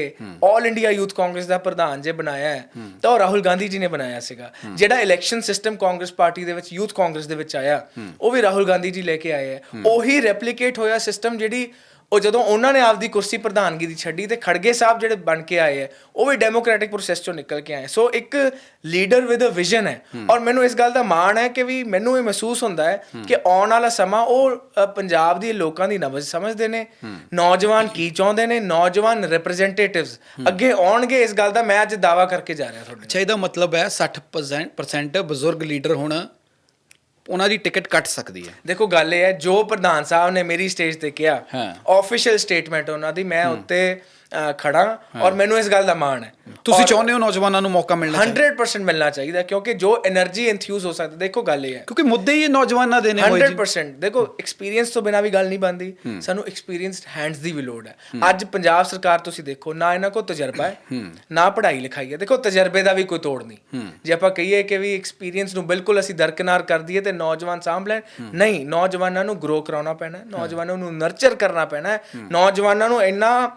올 ਇੰਡੀਆ ਯੂਥ ਕਾਂਗਰਸ ਦਾ ਪ੍ਰਧਾਨ ਜੇ ਬਣਾਇਆ ਹੈ ਤਾਂ ਉਹ ਰਾਹੁਲ ਗਾਂਧੀ ਜੀ ਨੇ ਬਣਾਇਆ ਸੀਗਾ। ਜਿਹੜਾ ਇਲੈਕਸ਼ਨ ਸਿਸਟਮ ਕਾਂਗਰਸ ਪਾਰਟੀ ਦੇ ਵਿੱਚ ਯੂਥ ਕਾਂਗਰਸ ਦੇ ਵਿੱਚ ਆਇਆ ਉਹ ਵੀ ਰਾਹੁਲ ਗਾਂਧੀ ਜੀ ਲੈ ਕੇ ਆਏ ਹੈ। ਉਹੀ ਰੈਪਲੀਕੇਟ ਹੋਇਆ ਸਿਸਟਮ ਜਿਹੜੀ ਉਹ ਜਦੋਂ ਉਹਨਾਂ ਨੇ ਆਪਦੀ ਕੁਰਸੀ ਪ੍ਰਧਾਨਗੀ ਦੀ ਛੱਡੀ ਤੇ ਖੜਗੇ ਸਾਹਿਬ ਜਿਹੜੇ ਬਣ ਕੇ ਆਏ ਹੈ ਉਹ ਵੀ ਡੈਮੋਕ੍ਰੈਟਿਕ ਪ੍ਰੋਸੈਸ ਚੋਂ ਨਿਕਲ ਕੇ ਆਏ। ਸੋ ਇੱਕ ਲੀਡਰ ਵਿਦ ਅ ਵਿਜ਼ਨ ਹੈ। ਔਰ ਮੈਨੂੰ ਇਸ ਗੱਲ ਦਾ ਮਾਣ ਹੈ ਕਿ ਵੀ ਮੈਨੂੰ ਇਹ ਮਹਿਸੂਸ ਹੁੰਦਾ ਹੈ ਕਿ ਆਉਣ ਵਾਲਾ ਸਮਾਂ ਉਹ ਪੰਜਾਬ ਦੀ ਲੋਕਾਂ ਦੀ ਨਬਜ਼ ਸਮਝਦੇ ਨੇ ਨੌਜਵਾਨ ਕੀ ਚਾਹੁੰਦੇ ਨੇ ਨੌਜਵਾਨ ਰਿਪਰੈਜ਼ੈਂਟੇਟਿਵਸ ਅੱਗੇ ਆਉਣਗੇ ਇਸ ਗੱਲ ਦਾ ਮੈਂ ਅੱਜ ਦਾਵਾ ਕਰਕੇ ਜਾ ਰਿਹਾ ਤੁਹਾਡੇ ਅੱਛਾ ਇਹਦਾ ਮਤਲਬ ਹੈ 60% percent ਬਜ਼ੁਰਗ ਲੀਡਰ ਹੁਣ ਉਹਨਾਂ ਦੀ ਟਿਕਟ ਕੱਟ ਸਕਦੀ ਹੈ ਦੇਖੋ ਗੱਲ ਇਹ ਹੈ ਜੋ ਪ੍ਰਧਾਨ ਸਾਹਿਬ ਨੇ ਮੇਰੀ ਸਟੇਜ ਤੇ ਕਿਹਾ ਹਾਂ। ਆਫੀਸ਼ੀਅਲ ਸਟੇਟਮੈਂਟ ਉਹਨਾਂ ਦੀ ਮੈਂ ਉੱਤੇ ਖੜਾ ਔਰ ਮੈਨੂੰ ਇਸ ਗੱਲ ਦਾ ਮਾਣ ਹੈ। ਤੁਸੀਂ ਚਾਹੁੰਦੇ ਹੋ ਨੌਜਵਾਨਾਂ ਨੂੰ ਮੌਕਾ ਮਿਲਣਾ 100% ਮਿਲਣਾ ਚਾਹੀਦਾ ਕਿਉਂਕਿ ਜੋ એનર્ਜੀ ਇਨਥਿਊਜ਼ ਹੋ ਸਕਦਾ ਦੇਖੋ ਗੱਲ ਇਹ ਹੈ। ਕਿਉਂਕਿ ਮੁੱਦੇ ਹੀ ਨੌਜਵਾਨਾਂ ਦੇ ਨੇ 100% ਦੇਖੋ ਐਕਸਪੀਰੀਅੰਸ ਤੋਂ ਬਿਨਾ ਵੀ ਗੱਲ ਨਹੀਂ ਬਣਦੀ। ਸਾਨੂੰ ਐਕਸਪੀਰੀਅੰਸਡ ਹੈਂਡਸ ਦੀ ਵੀ ਲੋੜ ਹੈ। ਅੱਜ ਪੰਜਾਬ ਸਰਕਾਰ ਤੁਸੀਂ ਦੇਖੋ ਨਾ ਇਹਨਾਂ ਕੋ ਤਜਰਬਾ ਹੈ ਨਾ ਪੜ੍ਹਾਈ ਲਿਖਾਈ ਹੈ। ਦੇਖੋ ਤਜਰਬੇ ਦਾ ਵੀ ਕੋਈ ਤੋੜ ਨਹੀਂ। ਜੇ ਆਪਾਂ ਕਹੀਏ ਕਿ ਵੀ ਐਕਸਪੀਰੀਅੰਸ ਨੂੰ ਬਿਲਕੁਲ ਅਸੀਂ ਦਰਕਨਾਰ ਕਰ ਦਈਏ ਤੇ ਨੌਜਵਾਨ ਸਾਂਭ ਲੈਣ ਨਹੀਂ ਨੌਜਵਾਨਾਂ ਨੂੰ ਗਰੋ ਕਰਾਉਣਾ ਪੈਣਾ ਨੌਜਵਾਨਾਂ ਨੂੰ ਨਰਚਰ ਕਰਨਾ ਪੈਣਾ ਨੌਜਵਾਨਾਂ ਨੂੰ ਇੰਨਾ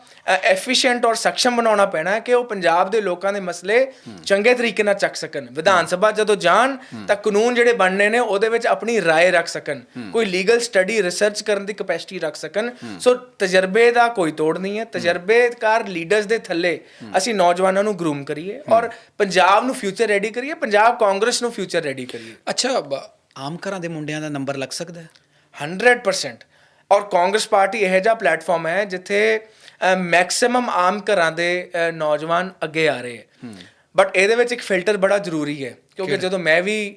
ਐਫੀਸ਼ੀਐਂਟ ਔਰ ਸક્ષਮ ਬਣਾਉਣਾ ਪੈਣਾ ਹੈ ਕਿ ਉਹ ਪੰਜਾਬ ਦੇ ਲੋਕਾਂ ਦੇ ਮਸਲੇ ਚੰਗੇ ਤਰੀਕੇ ਨਾਲ ਚੱਕ ਸਕਣ। ਵਿਧਾਨ ਸਭਾ ਜਦੋਂ ਜਾਣ ਤਾਂ ਕਾਨੂੰਨ ਜਿਹੜੇ ਬਣਨੇ ਨੇ ਉਹਦੇ ਵਿੱਚ ਆਪਣੀ رائے ਰੱਖ ਸਕਣ। ਕੋਈ ਲੀਗਲ ਸਟੱਡੀ ਰਿਸਰਚ ਕਰਨ ਦੀ ਕਪੈਸਿਟੀ ਰੱਖ ਸਕਣ। ਸੋ ਤਜਰਬੇ ਦਾ ਕੋਈ ਤੋੜ ਨਹੀਂ ਹੈ। ਤਜਰਬੇਕਾਰ ਲੀਡਰਸ ਦੇ ਥੱਲੇ ਅਸੀਂ ਨੌਜਵਾਨਾਂ ਨੂੰ ਗਰੂਮ ਕਰੀਏ ਔਰ ਪੰਜਾਬ ਨੂੰ ਫਿਊਚਰ ਰੈਡੀ ਕਰੀਏ ਪੰਜਾਬ ਕਾਂਗਰਸ ਨੂੰ ਫਿਊਚਰ ਰੈਡੀ ਕਰੀਏ। ਅੱਛਾ ਆਮ ਘਰਾਂ ਦੇ ਮੁੰਡਿਆਂ ਦਾ ਨੰਬਰ ਲੱਗ ਸਕਦਾ ਹੈ? 100% ਔਰ ਕਾਂਗਰਸ ਪਾਰਟੀ ਇਹ ਜਿਹਾ ਪਲੇਟਫਾਰਮ ਹੈ ਜਿੱਥੇ ਮੈਕਸਿਮਮ ਆਮ ਘਰਾਂ ਦੇ ਨੌਜਵਾਨ ਅੱਗੇ ਆ ਰਹੇ ਹੈ। ਬਟ ਇਹਦੇ ਵਿੱਚ ਇੱਕ ਫਿਲਟਰ ਬੜਾ ਜ਼ਰੂਰੀ ਹੈ ਕਿਉਂਕਿ ਜਦੋਂ ਮੈਂ ਵੀ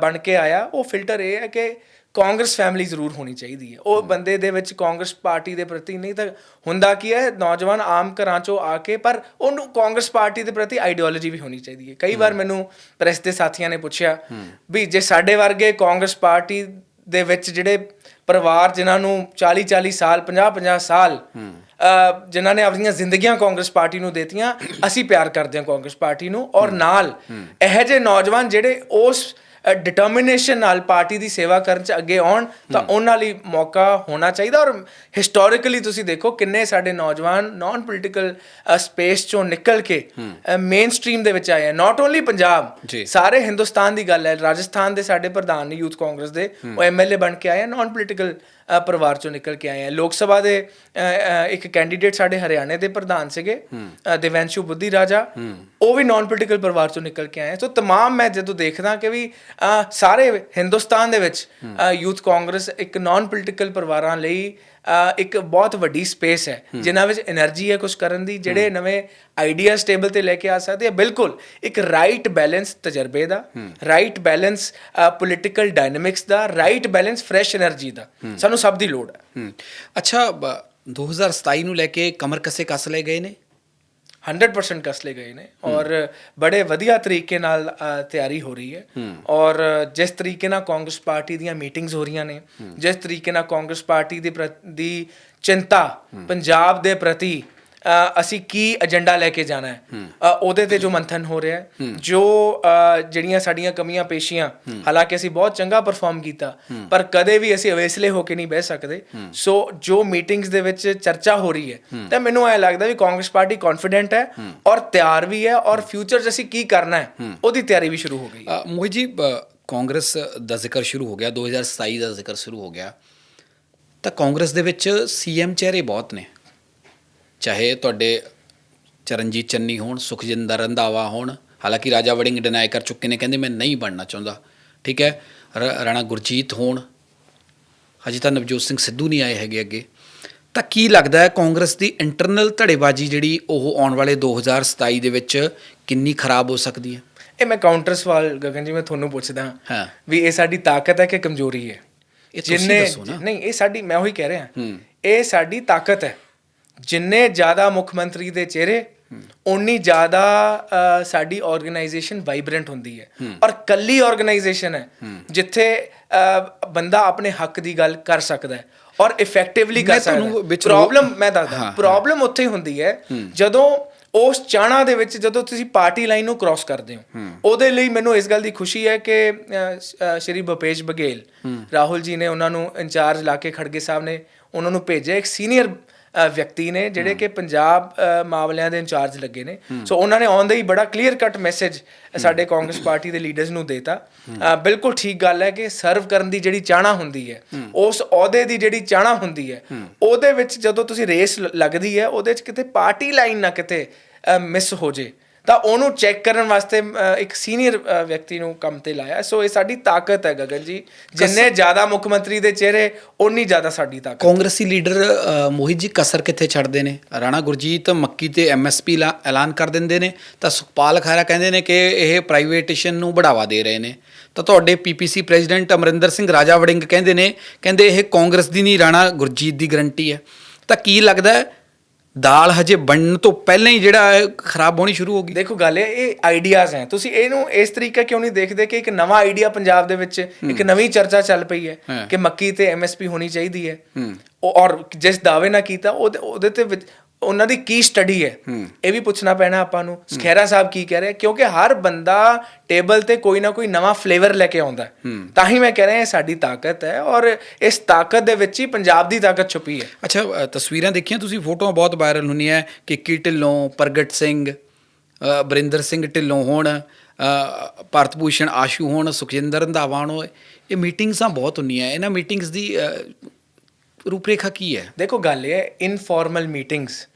ਬਣ ਕੇ ਆਇਆ ਉਹ ਫਿਲਟਰ ਇਹ ਹੈ ਕਿ ਕਾਂਗਰਸ ਫੈਮਿਲੀ ਜ਼ਰੂਰ ਹੋਣੀ ਚਾਹੀਦੀ ਹੈ। ਉਹ ਬੰਦੇ ਦੇ ਵਿੱਚ ਕਾਂਗਰਸ ਪਾਰਟੀ ਦੇ ਪ੍ਰਤੀ ਨਹੀਂ ਤਾਂ ਹੁੰਦਾ ਕੀ ਹੈ ਨੌਜਵਾਨ ਆਮ ਘਰਾਂ ਚੋਂ ਆ ਕੇ ਪਰ ਉਹਨੂੰ ਕਾਂਗਰਸ ਪਾਰਟੀ ਦੇ ਪ੍ਰਤੀ ਆਈਡੀਓਲੋਜੀ ਵੀ ਹੋਣੀ ਚਾਹੀਦੀ ਹੈ। ਕਈ ਵਾਰ ਮੈਨੂੰ ਪ੍ਰੈਸ ਦੇ ਸਾਥੀਆਂ ਨੇ ਪੁੱਛਿਆ ਵੀ ਜੇ ਸਾਡੇ ਵਰਗੇ ਕਾਂਗਰਸ ਪਾਰਟੀ ਦੇ ਵਿੱਚ ਜਿਹੜੇ ਪਰਿਵਾਰ ਜਿਨ੍ਹਾਂ ਨੂੰ 40 40 ਸਾਲ 50 50 ਸਾਲ ਜਿਨ੍ਹਾਂ ਨੇ ਆਪਣੀਆਂ ਜ਼ਿੰਦਗੀਆਂ ਕਾਂਗਰਸ ਪਾਰਟੀ ਨੂੰ ਦੇਤੀਆਂ ਅਸੀਂ ਪਿਆਰ ਕਰਦੇ ਹਾਂ ਕਾਂਗਰਸ ਪਾਰਟੀ ਨੂੰ। ਔਰ ਨਾਲ ਇਹੋ ਜਿਹੇ ਨੌਜਵਾਨ ਜਿਹੜੇ ਉਸ ਡਿਟਰਮੀਨੇਸ਼ਨ ਨਾਲ ਪਾਰਟੀ ਦੀ ਸੇਵਾ ਕਰਨ ਚ ਅੱਗੇ ਆਉਣ ਤਾਂ ਉਹਨਾਂ ਲਈ ਮੌਕਾ ਹੋਣਾ ਚਾਹੀਦਾ। ਔਰ ਹਿਸਟੋਰੀਕਲੀ ਤੁਸੀਂ ਦੇਖੋ ਕਿੰਨੇ ਸਾਡੇ ਨੌਜਵਾਨ ਨਾਨ ਪੋਲੀਟੀਕਲ ਸਪੇਸ ਚੋਂ ਨਿਕਲ ਕੇ ਮੇਨ ਸਟ੍ਰੀਮ ਦੇ ਵਿੱਚ ਆਏ ਆ। ਨਾਟ ਓਨਲੀ ਪੰਜਾਬ ਜੀ। ਸਾਰੇ ਹਿੰਦੁਸਤਾਨ ਦੀ ਗੱਲ ਹੈ। ਰਾਜਸਥਾਨ ਦੇ ਸਾਡੇ ਪ੍ਰਧਾਨ ਨੇ ਯੂਥ ਕਾਂਗਰਸ ਦੇ ਉਹ ਐਮਐਲਏ ਬਣ ਕੇ ਆਏ ਆ ਨਾਨ ਪੋਲੀਟੀਕਲ ਪਰਿਵਾਰ ਚੋਂ ਨਿਕਲ ਕੇ ਆਏ ਆ। ਲੋਕ ਸਭਾ ਦੇ ਇੱਕ ਕੈਂਡੀਡੇਟ ਸਾਡੇ ਹਰਿਆਣੇ ਦੇ ਪ੍ਰਧਾਨ ਸੀਗੇ ਦੇਵੈਂਸ਼ੂ ਬੁੱਧੀ ਰਾਜਾ। ਉਹ ਵੀ ਨਾਨ ਪੋਲੀਟੀਕਲ ਪਰਿਵਾਰ ਚੋਂ ਨਿਕਲ ਕੇ ਆਏ ਸੋ ਤਮਾਮ ਮੈਂ ਜਦੋਂ ਦੇਖਦਾ ਕਿ ਵੀ ਸਾਰੇ ਹਿੰਦੁਸਤਾਨ ਦੇ ਵਿੱਚ ਯੂਥ ਕਾਂਗਰਸ ਇੱਕ ਨਾਨ ਪੋਲੀਟੀਕਲ ਪਰਿਵਾਰਾਂ ਲਈ ਇੱਕ ਬਹੁਤ ਵੱਡੀ ਸਪੇਸ ਹੈ ਜਿਨ੍ਹਾਂ ਵਿੱਚ એનર્ਜੀ ਹੈ ਕੁਝ ਕਰਨ ਦੀ ਜਿਹੜੇ ਨਵੇਂ ਆਈਡੀਆਸ ਟੇਬਲ ਤੇ ਲੈ ਕੇ ਆ ਸਕਦੇ ਆ। ਬਿਲਕੁਲ ਇੱਕ ਰਾਈਟ ਬੈਲੈਂਸ ਤਜਰਬੇ ਦਾ ਰਾਈਟ ਬੈਲੈਂਸ ਪੋਲਿਟੀਕਲ ਡਾਇਨਾਮਿਕਸ ਦਾ ਰਾਈਟ ਬੈਲੈਂਸ ਫਰੈਸ਼ એનર્ਜੀ ਦਾ। ਸਾਨੂੰ ਸਭ ਦੀ ਲੋੜ ਹੈ। ਅੱਛਾ 2027 ਨੂੰ ਲੈ ਕੇ ਕਮਰ ਕਸੇ ਕੱਸ ਲਏ ਗਏ ਨੇ? 100% ਕਸ ਲਏ ਗਏ ਨੇ ਔਰ ਬੜੇ ਵਧੀਆ ਤਰੀਕੇ ਨਾਲ ਤਿਆਰੀ ਹੋ ਰਹੀ ਹੈ ਔਰ ਜਿਸ ਤਰੀਕੇ ਨਾਲ ਕਾਂਗਰਸ ਪਾਰਟੀ ਦੀਆਂ ਮੀਟਿੰਗਸ ਹੋ ਰਹੀਆਂ ਨੇ ਜਿਸ ਤਰੀਕੇ ਨਾਲ ਕਾਂਗਰਸ ਪਾਰਟੀ ਦੇ ਦੀ ਚਿੰਤਾ ਪੰਜਾਬ ਦੇ ਪ੍ਰਤੀ ਅਸੀਂ ਕੀ ਏਜੰਡਾ ਲੈ ਕੇ ਜਾਣਾ ਹੈ? ਉਹਦੇ ਤੇ ਜੋ ਮੰਥਨ ਹੋ ਰਿਹਾ ਹੈ ਜੋ ਜਿਹੜੀਆਂ ਸਾਡੀਆਂ ਕਮੀਆਂ ਪੇਸ਼ੀਆਂ ਹਾਲਾਂਕਿ ਅਸੀਂ ਬਹੁਤ ਚੰਗਾ ਪਰਫਾਰਮ ਕੀਤਾ ਪਰ ਕਦੇ ਵੀ ਅਸੀਂ ਅਵੇਸਲੇ ਹੋ ਕੇ ਨਹੀਂ ਬਹਿ ਸਕਦੇ। ਸੋ ਜੋ ਮੀਟਿੰਗਸ ਦੇ ਵਿੱਚ ਚਰਚਾ ਹੋ ਰਹੀ ਹੈ ਤਾਂ ਮੈਨੂੰ ਐ ਲੱਗਦਾ ਵੀ ਕਾਂਗਰਸ ਪਾਰਟੀ ਕੌਨਫੀਡੈਂਟ ਹੈ ਔਰ ਤਿਆਰ ਵੀ ਹੈ ਔਰ ਫਿਊਚਰ 'ਚ ਅਸੀਂ ਕੀ ਕਰਨਾ ਹੈ ਉਹਦੀ ਤਿਆਰੀ ਵੀ ਸ਼ੁਰੂ ਹੋ ਗਈ ਹੈ। ਮੋਹਿਤ ਜੀ ਕਾਂਗਰਸ ਦਾ ਜ਼ਿਕਰ ਸ਼ੁਰੂ ਹੋ ਗਿਆ 2027 ਦਾ ਜ਼ਿਕਰ ਸ਼ੁਰੂ ਹੋ ਗਿਆ। ਤਾਂ ਕਾਂਗਰਸ ਦੇ ਵਿੱਚ ਸੀਐਮ ਚਿਹਰੇ ਬਹੁਤ ਨੇ। ਚਾਹੇ ਤੁਹਾਡੇ ਚਰਨਜੀਤ ਚੰਨੀ ਹੋਣ ਸੁਖਜਿੰਦਰ ਰੰਧਾਵਾ ਹੋਣ ਹਾਲਾਂਕਿ ਰਾਜਾ ਵੜਿੰਗ ਡਿਨਾਈ ਕਰ ਚੁੱਕੇ ਨੇ ਕਹਿੰਦੇ ਮੈਂ ਨਹੀਂ ਬਣਨਾ ਚਾਹੁੰਦਾ। ਠੀਕ ਹੈ? ਰਾਣਾ ਗੁਰਜੀਤ ਹੋਣ ਹਜੇ ਤਾਂ ਨਵਜੋਤ ਸਿੰਘ ਸਿੱਧੂ ਨਹੀਂ ਆਏ ਹੈਗੇ ਅੱਗੇ। ਤਾਂ ਕੀ ਲੱਗਦਾ ਹੈ ਕਾਂਗਰਸ ਦੀ ਇੰਟਰਨਲ ਧੜੇਬਾਜ਼ੀ ਜਿਹੜੀ ਉਹ ਆਉਣ ਵਾਲੇ 2027 ਦੇ ਵਿੱਚ ਕਿੰਨੀ ਖਰਾਬ ਹੋ ਸਕਦੀ ਹੈ? ਇਹ ਮੈਂ ਕਾਊਂਟਰ ਸਵਾਲ ਗਗਨ ਜੀ ਮੈਂ ਤੁਹਾਨੂੰ ਪੁੱਛਦਾ ਹਾਂ। ਵੀ ਇਹ ਸਾਡੀ ਤਾਕਤ ਹੈ ਕਿ ਕਮਜ਼ੋਰੀ ਹੈ? ਇਹ ਤੁਸੀਂ ਦੱਸੋ ਨਾ। ਨਹੀਂ ਇਹ ਸਾਡੀ ਮੈਂ ਉਹੀ ਕਹਿ ਰਿਹਾ। ਹੂੰ। ਇਹ ਸਾਡੀ ਤਾਕਤ ਹੈ। ਜਿੰਨੇ ਜ਼ਿਆਦਾ ਮੁੱਖ ਮੰਤਰੀ ਦੇ ਚਿਹਰੇ ਉਨੀ ਜ਼ਿਆਦਾ ਸਾਡੀ ਆਰਗੇਨਾਈਜੇਸ਼ਨ ਵਾਈਬ੍ਰੈਂਟ ਹੁੰਦੀ ਹੈ। ਔਰ ਕੱਲੀ ਆਰਗੇਨਾਈਜੇਸ਼ਨ ਹੈ ਜਿੱਥੇ ਬੰਦਾ ਆਪਣੇ ਹੱਕ ਦੀ ਗੱਲ ਕਰ ਸਕਦਾ ਹੈ ਔਰ ਇਫੈਕਟਿਵਲੀ ਕਰ ਸਕਦਾ ਹੈ। ਪ੍ਰੋਬਲਮ ਮੈਂ ਦੱਸਦਾ। ਪ੍ਰੋਬਲਮ ਉੱਥੇ ਹੀ ਹੁੰਦੀ ਹੈ ਜਦੋਂ ਉਸ ਚਾਣਾ ਦੇ ਵਿੱਚ ਜਦੋਂ ਤੁਸੀਂ ਪਾਰਟੀ ਲਾਈਨ ਨੂੰ ਕ੍ਰਾਸ ਕਰਦੇ ਹੋ ਉਹਦੇ ਲਈ ਮੈਨੂੰ ਇਸ ਗੱਲ ਦੀ ਖੁਸ਼ੀ ਹੈ ਕਿ ਸ਼੍ਰੀ ਭੁਪੇਸ਼ ਬਘੇਲ ਰਾਹੁਲ ਜੀ ਨੇ ਉਹਨਾਂ ਨੂੰ ਇੰਚਾਰਜ ਲਾ ਕੇ ਖੜਗੇ ਸਾਹਿਬ ਨੇ ਉਹਨਾਂ ਨੂੰ ਭੇਜਿਆ ਇੱਕ ਸੀਨੀਅਰ ਵਿਅਕਤੀ ਨੇ ਜਿਹੜੇ ਕਿ ਪੰਜਾਬ ਮਾਮਲਿਆਂ ਦੇ ਇੰਚਾਰਜ ਲੱਗੇ ਨੇ। ਸੋ ਉਹਨਾਂ ਨੇ ਆਉਂਦੇ ਹੀ ਬੜਾ ਕਲੀਅਰ ਕੱਟ ਮੈਸੇਜ ਸਾਡੇ ਕਾਂਗਰਸ ਪਾਰਟੀ ਦੇ ਲੀਡਰਸ ਨੂੰ ਦੇਤਾ। ਬਿਲਕੁਲ ਠੀਕ ਗੱਲ ਹੈ ਕਿ ਸਰਵ ਕਰਨ ਦੀ ਜਿਹੜੀ ਚਾਹਨਾ ਹੁੰਦੀ ਹੈ ਉਸ ਅਹੁਦੇ ਦੀ ਜਿਹੜੀ ਚਾਹਨਾ ਹੁੰਦੀ ਹੈ ਉਹਦੇ ਵਿੱਚ ਜਦੋਂ ਤੁਸੀਂ ਰੇਸ ਲੱਗਦੀ ਹੈ ਉਹਦੇ ਵਿੱਚ ਕਿਤੇ ਪਾਰਟੀ ਲਾਈਨ ਨਾ ਕਿਤੇ ਮਿਸ ਹੋ ਜੇ। ਤਾਂ ਉਹਨੂੰ ਚੈੱਕ ਕਰਨ ਵਾਸਤੇ ਇੱਕ ਸੀਨੀਅਰ ਵਿਅਕਤੀ ਨੂੰ ਕੰਮ ਤੇ ਲਾਇਆ। ਸੋ ਇਹ ਸਾਡੀ ਤਾਕਤ ਹੈ ਗਗਨ ਜੀ। ਜਿੰਨੇ ਜ਼ਿਆਦਾ ਮੁੱਖ ਮੰਤਰੀ ਦੇ ਚਿਹਰੇ ਉਨੀ ਜ਼ਿਆਦਾ ਸਾਡੀ ਤਾਕਤ। ਕਾਂਗਰਸੀ ਲੀਡਰ ਮੋਹਿਤ ਜੀ ਕਸਰ ਕਿੱਥੇ ਛੱਡਦੇ ਨੇ? ਰਾਣਾ ਗੁਰਜੀਤ ਮੱਕੀ ਤੇ ਐਮਐਸਪੀ ਐਲਾਨ ਕਰ ਦਿੰਦੇ ਨੇ। ਤਾਂ ਸੁਖਪਾਲ ਖਹਿਰਾ ਕਹਿੰਦੇ ਨੇ ਕਿ ਇਹ ਪ੍ਰਾਈਵੇਟੇਸ਼ਨ ਨੂੰ ਬੜਾਵਾ ਦੇ ਰਹੇ ਨੇ। ਤਾਂ ਤੁਹਾਡੇ ਪੀਪੀਸੀ ਪ੍ਰੈਜ਼ੀਡੈਂਟ ਅਮਰਿੰਦਰ ਸਿੰਘ ਰਾਜਾ ਵੜਿੰਗ ਕਹਿੰਦੇ ਨੇ ਕਹਿੰਦੇ ਇਹ ਕਾਂਗਰਸ ਦੀ ਨਹੀਂ ਰਾਣਾ ਗੁਰਜੀਤ ਦੀ ਗਰੰਟੀ ਹੈ। ਤਾਂ ਕੀ ਲੱਗਦਾ ਹੈ ਦਾਲ ਹਜੇ ਬਣਨ ਤੋਂ ਪਹਿਲਾਂ ਹੀ ਜਿਹੜਾ ਖਰਾਬ ਹੋਣੀ ਸ਼ੁਰੂ ਹੋ ਗਈ। ਦੇਖੋ ਗੱਲ ਇਹ ਇਹ ਆਈਡੀਆਜ਼ ਹੈ। ਤੁਸੀਂ ਇਹਨੂੰ ਇਸ ਤਰੀਕੇ ਕਿਉਂ ਨਹੀਂ ਦੇਖਦੇ ਕਿ ਇੱਕ ਨਵਾਂ ਆਈਡੀਆ ਪੰਜਾਬ ਦੇ ਵਿੱਚ ਇੱਕ ਨਵੀਂ ਚਰਚਾ ਚੱਲ ਪਈ ਹੈ। ਕਿ ਮੱਕੀ ਤੇ ਐਮਐਸਪੀ ਹੋਣੀ ਚਾਹੀਦੀ ਹੈ। ਔਰ ਜਿਸ ਦਾਅਵੇ ਨਾਲ ਕੀਤਾ ਉਹਦੇ ਉਹਦੇ ਤੇ ਉਹਨਾਂ ਦੀ ਕੀ ਸਟੱਡੀ ਹੈ। ਇਹ ਵੀ ਪੁੱਛਣਾ ਪੈਣਾ ਆਪਾਂ ਨੂੰ। ਸਖੇਰਾ ਸਾਹਿਬ ਕੀ ਕਹਿ ਰਹੇ? ਕਿਉਂਕਿ ਹਰ ਬੰਦਾ ਟੇਬਲ ਤੇ ਕੋਈ ਨਾ ਕੋਈ ਨਵਾਂ ਫਲੇਵਰ ਲੈ ਕੇ ਆਉਂਦਾ। ਤਾਂ ਹੀ ਮੈਂ ਕਹਿ ਰਿਹਾ ਇਹ ਸਾਡੀ ਤਾਕਤ ਹੈ ਔਰ ਇਸ ਤਾਕਤ ਦੇ ਵਿੱਚ ਹੀ ਪੰਜਾਬ ਦੀ ਤਾਕਤ ਛੁਪੀ ਹੈ। ਅੱਛਾ ਤਸਵੀਰਾਂ ਦੇਖੀਆਂ ਤੁਸੀਂ? ਫੋਟੋਆਂ ਬਹੁਤ ਵਾਇਰਲ ਹੁੰਦੀਆਂ ਕਿੱਕੀ ਢਿੱਲੋਂ ਪ੍ਰਗਟ ਸਿੰਘ ਬਰਿੰਦਰ ਸਿੰਘ ਢਿੱਲੋਂ ਹੋਣ ਭਾਰਤ ਭੂਸ਼ਣ ਆਸ਼ੂ ਹੋਣ ਸੁਖਜਿੰਦਰ ਰੰਧਾਵਾ ਹੋਣ ਇਹ ਮੀਟਿੰਗਸਾਂ ਬਹੁਤ ਹੁੰਦੀਆਂ ਇਹਨਾਂ ਮੀਟਿੰਗਸ ਦੀ ਰੂਪਰੇਖਾ ਕੀ ਹੈ? ਦੇਖੋ ਗੱਲ ਇਹ ਹੈ ਇਨਫਾਰਮਲ ਮੀਟਿੰਗਸ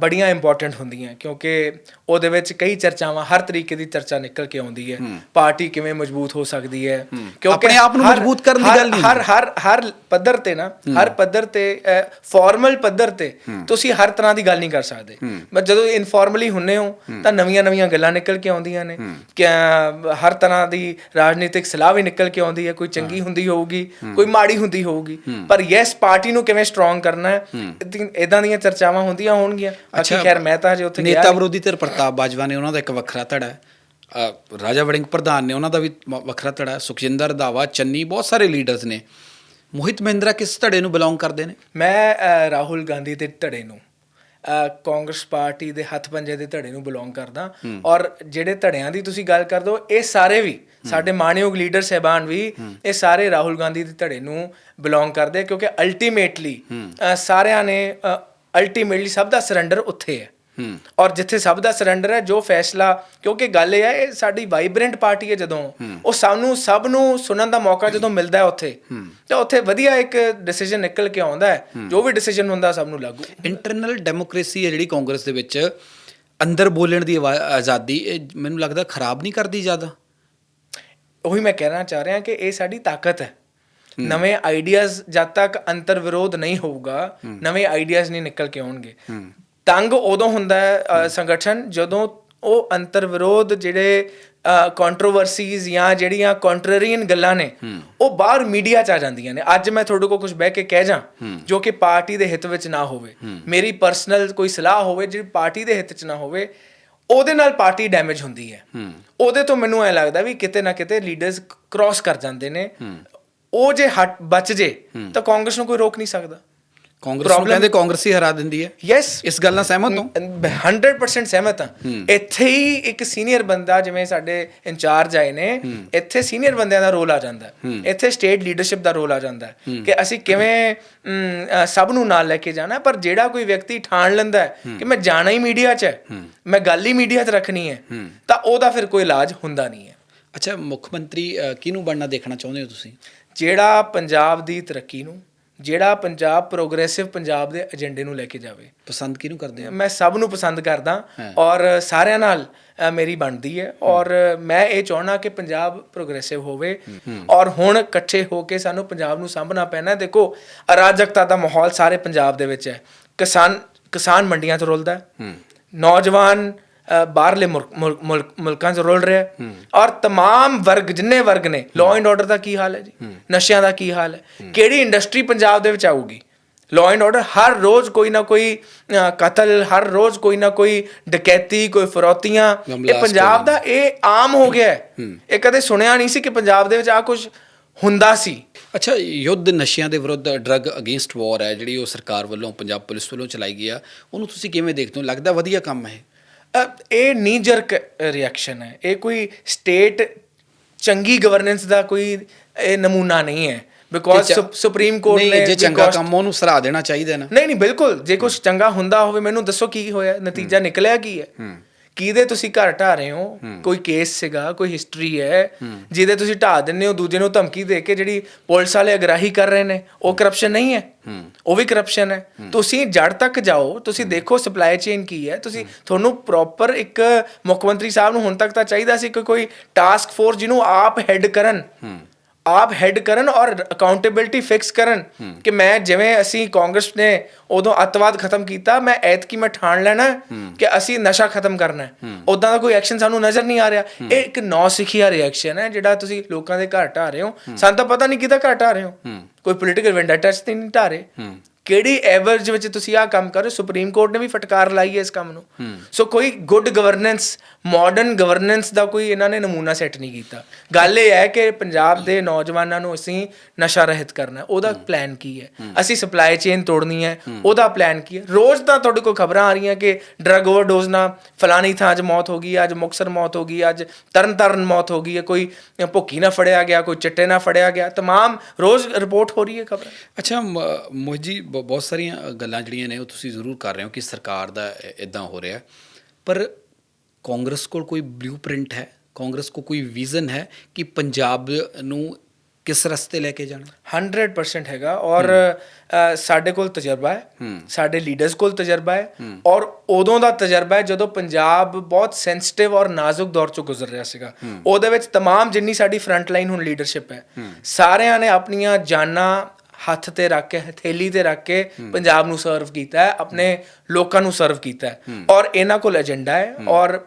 ਬੜੀਆਂ ਇੰਪੋਰਟੈਂਟ ਹੁੰਦੀਆਂ ਕਿਉਂਕਿ ਉਹਦੇ ਵਿੱਚ ਕਈ ਚਰਚਾਵਾਂ ਹਰ ਤਰੀਕੇ ਦੀ ਚਰਚਾ ਨਿਕਲ ਕੇ ਆਉਂਦੀ ਹੈ। ਪਾਰਟੀ ਕਿਵੇਂ ਮਜ਼ਬੂਤ ਹੋ ਸਕਦੀ ਹੈ? ਆਪਣੇ ਆਪ ਨੂੰ ਮਜ਼ਬੂਤ ਕਰਨ ਦੀ ਗੱਲ ਨਹੀਂ ਹਰ ਹਰ ਹਰ ਪੱਧਰ ਤੇ ਨਾ ਹਰ ਪੱਧਰ ਤੇ ਫਾਰਮਲ ਪੱਧਰ ਤੇ ਤੁਸੀਂ ਹਰ ਤਰ੍ਹਾਂ ਦੀ ਗੱਲ ਨਹੀਂ ਕਰ ਸਕਦੇ। ਬਸ ਜਦੋਂ ਇਨਫਾਰਮਲੀ ਹੁੰਨੇ ਹੋ ਤਾਂ ਨਵੀਆਂ ਨਵੀਆਂ ਗੱਲਾਂ ਨਿਕਲ ਕੇ ਆਉਂਦੀਆਂ ਨੇ। ਕਿ ਹਰ ਤਰ੍ਹਾਂ ਦੀ ਰਾਜਨੀਤਿਕ ਸਲਾਹ ਵੀ ਨਿਕਲ ਕੇ ਆਉਂਦੀ ਹੈ। ਕੋਈ ਚੰਗੀ ਹੁੰਦੀ ਹੋਊਗੀ ਕੋਈ ਮਾੜੀ ਹੁੰਦੀ ਹੋਊਗੀ। ਪਰ ਯੈਸ ਪਾਰਟੀ ਨੂੰ ਕਿਵੇਂ ਸਟਰੋਂਗ ਕਰਨਾ ਹੈ। ਇਦਾਂ ਦੀਆਂ ਚਰਚਾਵਾਂ ਹੁੰਦੀਆਂ ਹੋਣਗੀਆਂ। ਬਾਕੀ ਖੈਰ ਮੈਂ ਤਾਂ ਹਜੇ ਉੱਥੇ ਗਿਆ ਨੇਤਾ। ਵਿਰੋਧੀ ਧਿਰ ਪ੍ਰਤਾਪ ਬਾਜਵਾ ਨੇ ਉਹਨਾਂ ਦਾ ਇੱਕ ਵੱਖਰਾ ਧੜਾ ਹੈ। ਰਾਜਾ ਵੜਿੰਗ ਪ੍ਰਧਾਨ ਨੇ ਉਹਨਾਂ ਦਾ ਵੀ ਵੱਖਰਾ ਧੜਾ ਹੈ। ਸੁਖਜਿੰਦਰ ਰੰਧਾਵਾ ਚੰਨੀ ਬਹੁਤ ਸਾਰੇ ਲੀਡਰਸ ਨੇ। ਮੋਹਿਤ ਮਹਿੰਦਰਾ ਕਿਸ ਧੜੇ ਨੂੰ ਬਿਲੋਂਗ ਕਰਦੇ ਨੇ? ਮੈਂ ਰਾਹੁਲ ਗਾਂਧੀ ਦੇ ਧੜੇ ਨੂੰ ਕਾਂਗਰਸ ਪਾਰਟੀ ਦੇ ਹੱਥ ਪੰਜੇ ਦੇ ਧੜੇ ਨੂੰ ਬਿਲੋਂਗ ਕਰਦਾ। ਔਰ ਜਿਹੜੇ ਧੜਿਆਂ ਦੀ ਤੁਸੀਂ ਗੱਲ ਕਰਦੇ ਹੋ ਇਹ ਸਾਰੇ ਵੀ ਸਾਡੇ ਮਾਨਯੋਗ ਲੀਡਰ ਸਹਿਬਾਨ ਵੀ ਇਹ ਸਾਰੇ ਰਾਹੁਲ ਗਾਂਧੀ ਦੇ ਧੜੇ ਨੂੰ ਬਿਲੋਂਗ ਕਰਦੇ ਕਿਉਂਕਿ ਅਲਟੀਮੇਟਲੀ ਸਾਰਿਆਂ ਨੇ ਅਲਟੀਮੇਟਲੀ ਸਭ ਦਾ ਸਰੈਂਡਰ ਉੱਥੇ ਹੈ। ਔਰ ਜਿੱਥੇ ਸਭ ਦਾ ਸਰੈਂਡਰ ਹੈ ਜੋ ਫੈਸਲਾ ਕਿਉਂਕਿ ਗੱਲ ਇਹ ਹੈ ਇਹ ਸਾਡੀ ਵਾਈਬ੍ਰੈਂਟ ਪਾਰਟੀ ਹੈ ਜਦੋਂ ਉਹ ਸਾਨੂੰ ਸਭ ਨੂੰ ਸੁਣਨ ਦਾ ਮੌਕਾ ਜਦੋਂ ਮਿਲਦਾ ਹੈ ਉੱਥੇ ਤਾਂ ਉੱਥੇ ਵਧੀਆ ਇੱਕ ਡਿਸੀਜਨ ਨਿਕਲ ਕੇ ਆਉਂਦਾ ਹੈ ਜੋ ਵੀ ਡਿਸੀਜਨ ਹੁੰਦਾ ਸਭ ਨੂੰ ਲਾਗੂ। ਇੰਟਰਨਲ ਡੈਮੋਕ੍ਰੇਸੀ ਹੈ ਜਿਹੜੀ ਕਾਂਗਰਸ ਦੇ ਵਿੱਚ ਅੰਦਰ ਬੋਲਣ ਦੀ ਆਜ਼ਾਦੀ ਇਹ ਮੈਨੂੰ ਲੱਗਦਾ ਖਰਾਬ ਨਹੀਂ ਕਰਦੀ ਜ਼ਿਆਦਾ। ਉਹੀ ਮੈਂ ਕਹਿਣਾ ਚਾਹ ਰਿਹਾ ਕਿ ਇਹ ਸਾਡੀ ਤਾਕਤ ਹੈ। ਨਵੇਂ ਆਈਡੀਆਜ਼ ਜਦ ਤੱਕ ਅੰਤਰ ਵਿਰੋਧ ਨਹੀਂ ਹੋਊਗਾ ਨਵੇਂ ਆਈਡੀਆਜ਼ ਨਹੀਂ ਨਿਕਲ ਕੇ ਆਉਣਗੇ। ਤੰਗ ਉਦੋਂ ਹੁੰਦਾ ਹੈ ਸੰਗਠਨ ਜਦੋਂ ਉਹ ਅੰਤਰ ਵਿਰੋਧ ਜਿਹੜੇ ਕੰਟਰੋਵਰਸੀਜ਼ ਜਾਂ ਜਿਹੜੀਆਂ ਕੰਟਰਰੀਅਨ ਗੱਲਾਂ ਨੇ ਉਹ ਬਾਹਰ ਮੀਡੀਆ 'ਚ ਆ ਜਾਂਦੀਆਂ ਨੇ। ਅੱਜ ਮੈਂ ਤੁਹਾਡੇ ਕੋਲ ਕੁਝ ਬਹਿ ਕੇ ਕਹਿ ਜਾਂ ਜੋ ਕਿ ਪਾਰਟੀ ਦੇ ਹਿੱਤ ਵਿੱਚ ਨਾ ਹੋਵੇ। ਮੇਰੀ ਪਰਸਨਲ ਕੋਈ ਸਲਾਹ ਹੋਵੇ ਜਿਹੜੀ ਪਾਰਟੀ ਦੇ ਹਿੱਤ 'ਚ ਨਾ ਹੋਵੇ ਉਹਦੇ ਨਾਲ ਪਾਰਟੀ ਡੈਮੇਜ ਹੁੰਦੀ ਹੈ। ਉਹਦੇ ਤੋਂ ਮੈਨੂੰ ਐ ਲੱਗਦਾ ਵੀ ਕਿਤੇ ਨਾ ਕਿਤੇ ਲੀਡਰਸ ਕ੍ਰਾਸ ਕਰ ਜਾਂਦੇ ਨੇ। ਉਹ ਜੇ ਹਟ ਬਚ ਜੇ ਤਾਂ ਕਾਂਗਰਸ ਨੂੰ ਕੋਈ ਰੋਕ ਨਹੀਂ ਸਕਦਾ। ਕਾਂਗਰਸ ਨੂੰ ਕਹਿੰਦੇ ਕਾਂਗਰਸ ਹੀ ਹਰਾ ਦਿੰਦੀ ਹੈ। ਯੈਸ ਇਸ ਗੱਲ ਨਾਲ ਸਹਿਮਤ ਹੋ? 100% ਸਹਿਮਤ ਹਾਂ। ਇੱਥੇ ਹੀ ਇੱਕ ਸੀਨੀਅਰ ਬੰਦਾ ਜਿਵੇਂ ਸਾਡੇ ਇੰਚਾਰਜ ਆਏ ਨੇ ਇੱਥੇ ਸੀਨੀਅਰ ਬੰਦਿਆਂ ਦਾ ਰੋਲ ਆ ਜਾਂਦਾ। ਇੱਥੇ ਸਟੇਟ ਲੀਡਰਸ਼ਿਪ ਦਾ ਰੋਲ ਆ ਜਾਂਦਾ ਕਿ ਅਸੀਂ ਕਿਵੇਂ ਸਭ ਨੂੰ ਨਾਲ ਲੈ ਕੇ ਜਾਣਾ ਪਰ ਜਿਹੜਾ ਕੋਈ ਵਿਅਕਤੀ ਠਾਣ ਲੈਂਦਾ ਹੈ ਕਿ ਮੈਂ ਜਾਣਾ ਹੀ ਮੀਡੀਆ 'ਚ ਹੈ ਮੈਂ ਗੱਲ ਹੀ ਮੀਡੀਆ 'ਚ ਰੱਖਣੀ ਹੈ ਤਾਂ ਉਹਦਾ ਫਿਰ ਕੋਈ ਇਲਾਜ ਹੁੰਦਾ ਨਹੀਂ ਹੈ। ਅੱਛਾ ਮੁੱਖ ਮੰਤਰੀ ਕਿਹਨੂੰ ਬਣਨਾ ਦੇਖਣਾ ਚਾਹੁੰਦੇ ਹੋ ਤੁਸੀਂ? ਜਿਹੜਾ ਪੰਜਾਬ ਦੀ ਤਰੱਕੀ ਨੂੰ ਜਿਹੜਾ ਪੰਜਾਬ ਪ੍ਰੋਗਰੈਸਿਵ ਪੰਜਾਬ ਦੇ ਏਜੰਡੇ ਨੂੰ ਲੈ ਕੇ ਜਾਵੇ। ਪਸੰਦ ਕਿਹਨੂੰ ਕਰਦੇ ਹੋ ਮੈਂ ਸਭ ਨੂੰ ਪਸੰਦ ਕਰਦਾ ਔਰ ਸਾਰਿਆਂ ਨਾਲ ਮੇਰੀ ਬਣਦੀ ਹੈ। ਔਰ ਮੈਂ ਇਹ ਚਾਹਣਾ ਕਿ ਪੰਜਾਬ ਪ੍ਰੋਗਰੈਸਿਵ ਹੋਵੇ। ਔਰ ਹੁਣ ਇਕੱਠੇ ਹੋ ਕੇ ਸਾਨੂੰ ਪੰਜਾਬ ਨੂੰ ਸਾਂਭਣਾ ਪੈਣਾ ਹੈ। ਦੇਖੋ ਅਰਾਜਕਤਾ ਦਾ ਮਾਹੌਲ ਸਾਰੇ ਪੰਜਾਬ ਦੇ ਵਿੱਚ ਹੈ। ਕਿਸਾਨ ਕਿਸਾਨ ਮੰਡੀਆਂ 'ਚ ਰੁਲਦਾ ਨੌਜਵਾਨ ਬਾਹਰਲੇ ਮੁਲਕ- ਮੁਲਕ- ਮੁਲਕ- ਮੁਲਕਾਂ 'ਚ ਰੁਲ ਰਿਹਾ ਹੈ ਔਰ तमाम ਵਰਗ ਜਿੰਨੇ ਵਰਗ ਨੇ ਲਾਅ ਐਂਡ ਆਰਡਰ ਦਾ ਕੀ ਹਾਲ ਹੈ ਜੀ ਨਸ਼ਿਆਂ ਦਾ ਕੀ ਹਾਲ ਹੈ ਕਿਹੜੀ ਇੰਡਸਟਰੀ ਪੰਜਾਬ ਦੇ ਵਿੱਚ ਆਊਗੀ ਲਾਅ ਐਂਡ ਆਰਡਰ ਹਰ ਰੋਜ਼ ਕੋਈ ਨਾ ਕੋਈ ਅ, ਕਤਲ ਹਰ ਰੋਜ਼ ਕੋਈ ਨਾ ਕੋਈ ਡਕੈਤੀ ਕੋਈ ਫਰੌਤੀਆਂ ਹਮਲਾ ਇਹ ਪੰਜਾਬ ਦਾ ਇਹ ਆਮ ਹੋ ਗਿਆ ਹੈ ਇਹ ਕਦੇ ਸੁਣਿਆ ਨਹੀਂ ਸੀ ਕਿ ਪੰਜਾਬ ਦੇ ਵਿੱਚ ਆ ਕੁਝ ਹੁੰਦਾ ਸੀ ਅੱਛਾ ਯੁੱਧ ਨਸ਼ਿਆਂ ਦੇ ਵਿਰੁੱਧ ਡਰੱਗ ਅਗੇਂਸਟ ਵਾਰ ਹੈ ਜਿਹੜੀ ਉਹ ਸਰਕਾਰ ਵੱਲੋਂ ਪੰਜਾਬ ਪੁਲਿਸ ਵੱਲੋਂ ਚਲਾਈ ਗਈ ਆ ਉਹਨੂੰ ਤੁਸੀਂ ਕਿਵੇਂ ਦੇਖਦੇ ਹੋ ਲੱਗਦਾ ਵਧੀਆ ਕੰਮ ਹੈ ਇਹ? ਨੀ ਜਰਕ ਰਿਐਕਸ਼ਨ ਹੈ। ਇਹ ਕੋਈ ਸਟੇਟ ਚੰਗੀ ਗਵਰਨੈਂਸ ਦਾ ਕੋਈ ਇਹ ਨਮੂਨਾ ਨਹੀਂ ਹੈ। ਬਿਕੋਜ਼ ਜੇ ਚ- ਸੁਪਰੀਮ ਕੋਰਟ ਨਹੀਂ ਨੇ ਜੇ ਚੰਗਾ because- ਕੰਮ ਉਹਨੂੰ ਸਲਾਹ ਦੇਣਾ ਚਾਹੀਦਾ ਨਾ। ਨਹੀਂ ਨਹੀਂ ਬਿਲਕੁਲ। ਜੇ ਕੁਝ ਚੰਗਾ ਹੁੰਦਾ ਹੋਵੇ ਮੈਨੂੰ ਦੱਸੋ ਕੀ ਹੋਇਆ ਨਤੀਜਾ ਨਿਕਲਿਆ ਕੀ ਹੈ। ਕਿਹਦੇ ਤੁਸੀਂ ਘਰ ਢਾ ਰਹੇ ਹੋ? ਕੋਈ ਕੇਸ ਸੀਗਾ ਕੋਈ ਹਿਸਟਰੀ ਹੈ? ਜਿਹਦੇ ਤੁਸੀਂ ਢਾ ਦਿੰਦੇ ਹੋ ਦੂਜੇ ਨੂੰ ਧਮਕੀ ਦੇ ਕੇ ਜਿਹੜੀ ਪੁਲਿਸ ਵਾਲੇ ਅਗਰਾਹੀ ਕਰ ਰਹੇ ਨੇ ਉਹ ਕਰਪਸ਼ਨ ਨਹੀਂ ਹੈ? ਉਹ ਵੀ ਕਰਪਸ਼ਨ ਹੈ। ਤੁਸੀਂ ਜੜ ਤੱਕ ਜਾਓ ਤੁਸੀਂ ਦੇਖੋ ਸਪਲਾਈ ਚੇਨ ਕੀ ਹੈ। ਤੁਸੀਂ ਤੁਹਾਨੂੰ ਪ੍ਰੋਪਰ ਇੱਕ ਮੁੱਖ ਮੰਤਰੀ ਸਾਹਿਬ ਨੂੰ ਹੁਣ ਤੱਕ ਤਾਂ ਚਾਹੀਦਾ ਸੀ ਕਿ ਕੋਈ ਟਾਸਕ ਫੋਰਸ ਜਿਹਨੂੰ ਆਪ ਹੈੱਡ ਕਰਨ। ਆਪ ਹੈੱਡ ਕਰਨ ਔਰ ਅਕਾਊਂਟੇਬਿਲਟੀ ਫਿਕਸ ਕਰਨ ਕਿ ਮੈਂ ਜਿਵੇਂ ਅਸੀਂ ਕਾਂਗਰਸ ਨੇ ਉਦੋਂ ਅੱਤਵਾਦ ਖਤਮ ਕੀਤਾ ਮੈਂ ਐਤਕੀ ਮੈਂ ਠਾਣ ਲੈਣਾ ਕਿ ਅਸੀਂ ਨਸ਼ਾ ਖਤਮ ਕਰਨਾ ਹੈ। ਉਦਾਂ ਦਾ ਕੋਈ ਐਕਸ਼ਨ ਸਾਨੂੰ ਨਜ਼ਰ ਨਹੀਂ ਆ ਰਿਹਾ। ਇਹ ਇੱਕ ਨੌ ਸਿੱਖਿਆ ਰਿਐਕਸ਼ਨ ਹੈ ਜਿਹੜਾ ਤੁਸੀਂ ਲੋਕਾਂ ਦੇ ਘਰ ਢਾ ਰਹੇ ਹੋ। ਸਾਨੂੰ ਤਾਂ ਪਤਾ ਨਹੀਂ ਕਿਹਦਾ ਘਰ ਢਾ ਰਹੇ ਹੋ। ਕੋਈ ਪੋਲੀਟੀਕਲ ਵੈਂਡੇਟਾ ਤੇ ਨਹੀਂ ਢਾ ਰਹੇ। ਕਿਹੜੀ ਐਵਰੇਜ ਵਿੱਚ ਤੁਸੀਂ ਆਹ ਕੰਮ ਕਰ ਰਹੇ ਹੋ ਸੁਪਰੀਮ ਕੋਰਟ ਨੇ ਵੀ ਫਟਕਾਰ ਲਾਈ ਹੈ ਇਸ ਕੰਮ ਨੂੰ ਸੋ ਕੋਈ ਗੁੱਡ ਗਵਰਨੈਂਸ ਮਾਡਰਨ ਗਵਰਨੈਂਸ ਦਾ ਕੋਈ ਇਹਨਾਂ ਨੇ ਨਮੂਨਾ ਸੈੱਟ ਨਹੀਂ ਕੀਤਾ ਗੱਲ ਇਹ ਹੈ ਕਿ ਪੰਜਾਬ ਦੇ ਨੌਜਵਾਨਾਂ ਨੂੰ ਅਸੀਂ ਨਸ਼ਾ ਰਹਿਤ ਕਰਨਾ ਹੈ। ਉਹਦਾ ਪਲਾਨ ਕੀ ਹੈ ਅਸੀਂ ਸਪਲਾਈ ਚੇਨ ਤੋੜਨੀ ਹੈ ਉਹਦਾ ਪਲਾਨ ਕੀ ਹੈ ਰੋਜ਼ ਤਾਂ ਤੁਹਾਡੇ ਕੋਲ ਖਬਰਾਂ ਆ ਰਹੀਆਂ ਕਿ ਡਰਗ ਓਵਰਡੋਜ਼ ਨਾਲ ਫਲਾਣੀ ਥਾਂ 'ਚ ਮੌਤ ਹੋ ਗਈ ਅੱਜ ਮੁਕਸਰ ਮੌਤ ਹੋ ਗਈ ਅੱਜ ਤਰਨਤਾਰਨ ਮੌਤ ਹੋ ਗਈ ਹੈ ਕੋਈ ਭੁੱਕੀ ਨਾ ਫੜਿਆ ਗਿਆ ਕੋਈ ਚਿੱਟੇ ਨਾ ਫੜਿਆ ਗਿਆ तमाम ਰੋਜ਼ ਰਿਪੋਰਟ ਹੋ ਰਹੀ ਹੈ ਖਬਰ ਅੱਛਾ ਮ- ਮੋਹਿਤ ਜੀ ਬ- ਬਹੁਤ ਸਾਰੀਆਂ ਗੱਲਾਂ ਜਿਹੜੀਆਂ ਨੇ ਉਹ ਤੁਸੀਂ ਜ਼ਰੂਰ ਕਰ ਰਹੇ ਹੋ ਕਿ ਸਰਕਾਰ ਦਾ ਇਦਾਂ ਹੋ ਰਿਹਾ ਪਰ ਕਾਂਗਰਸ ਕੋਲ ਕੋਈ ਬਲੂਪ੍ਰਿੰਟ ਹੈ ਕਾਂਗਰਸ ਕੋ ਕੋਈ ਵਿਜ਼ਨ ਹੈ ਕਿ ਪੰਜਾਬ ਨੂੰ ਕਿਸ ਰਸਤੇ ਲੈ ਕੇ ਜਾਣਾ 100% ਹੈਗਾ ਔਰ ਅ, ਸਾਡੇ ਕੋਲ ਤਜਰਬਾ ਹੈ ਸਾਡੇ ਲੀਡਰਸ ਕੋਲ ਤਜਰਬਾ ਹੈ ਔਰ ਉਦੋਂ ਦਾ ਤਜਰਬਾ ਹੈ ਜਦੋਂ ਪੰਜਾਬ ਬਹੁਤ ਸੈਂਸਿਟਿਵ ਔਰ ਨਾਜ਼ੁਕ ਦੌਰ ਚੋਂ ਗੁਜ਼ਰ ਰਿਹਾ ਸੀਗਾ ਉਹਦੇ ਵਿੱਚ तमाम ਜਿੰਨੀ ਸਾਡੀ ਫਰੰਟ ਲਾਈਨ ਹੁਣ ਲੀਡਰਸ਼ਿਪ ਹੈ ਸਾਰਿਆਂ ਨੇ ਆਪਣੀਆਂ ਜਾਨਾਂ ਹੱਥ ਤੇ ਰੱਖ ਕੇ ਹਥੇਲੀ ਤੇ ਰੱਖ ਕੇ ਪੰਜਾਬ ਨੂੰ ਸਰਵ ਕੀਤਾ ਹੈ ਆਪਣੇ ਲੋਕਾਂ ਨੂੰ ਸਰਵ ਕੀਤਾ ਹੈ। ਔਰ ਇਹਨਾਂ ਕੋਲ ਏਜੰਡਾ ਹੈ ਔਰ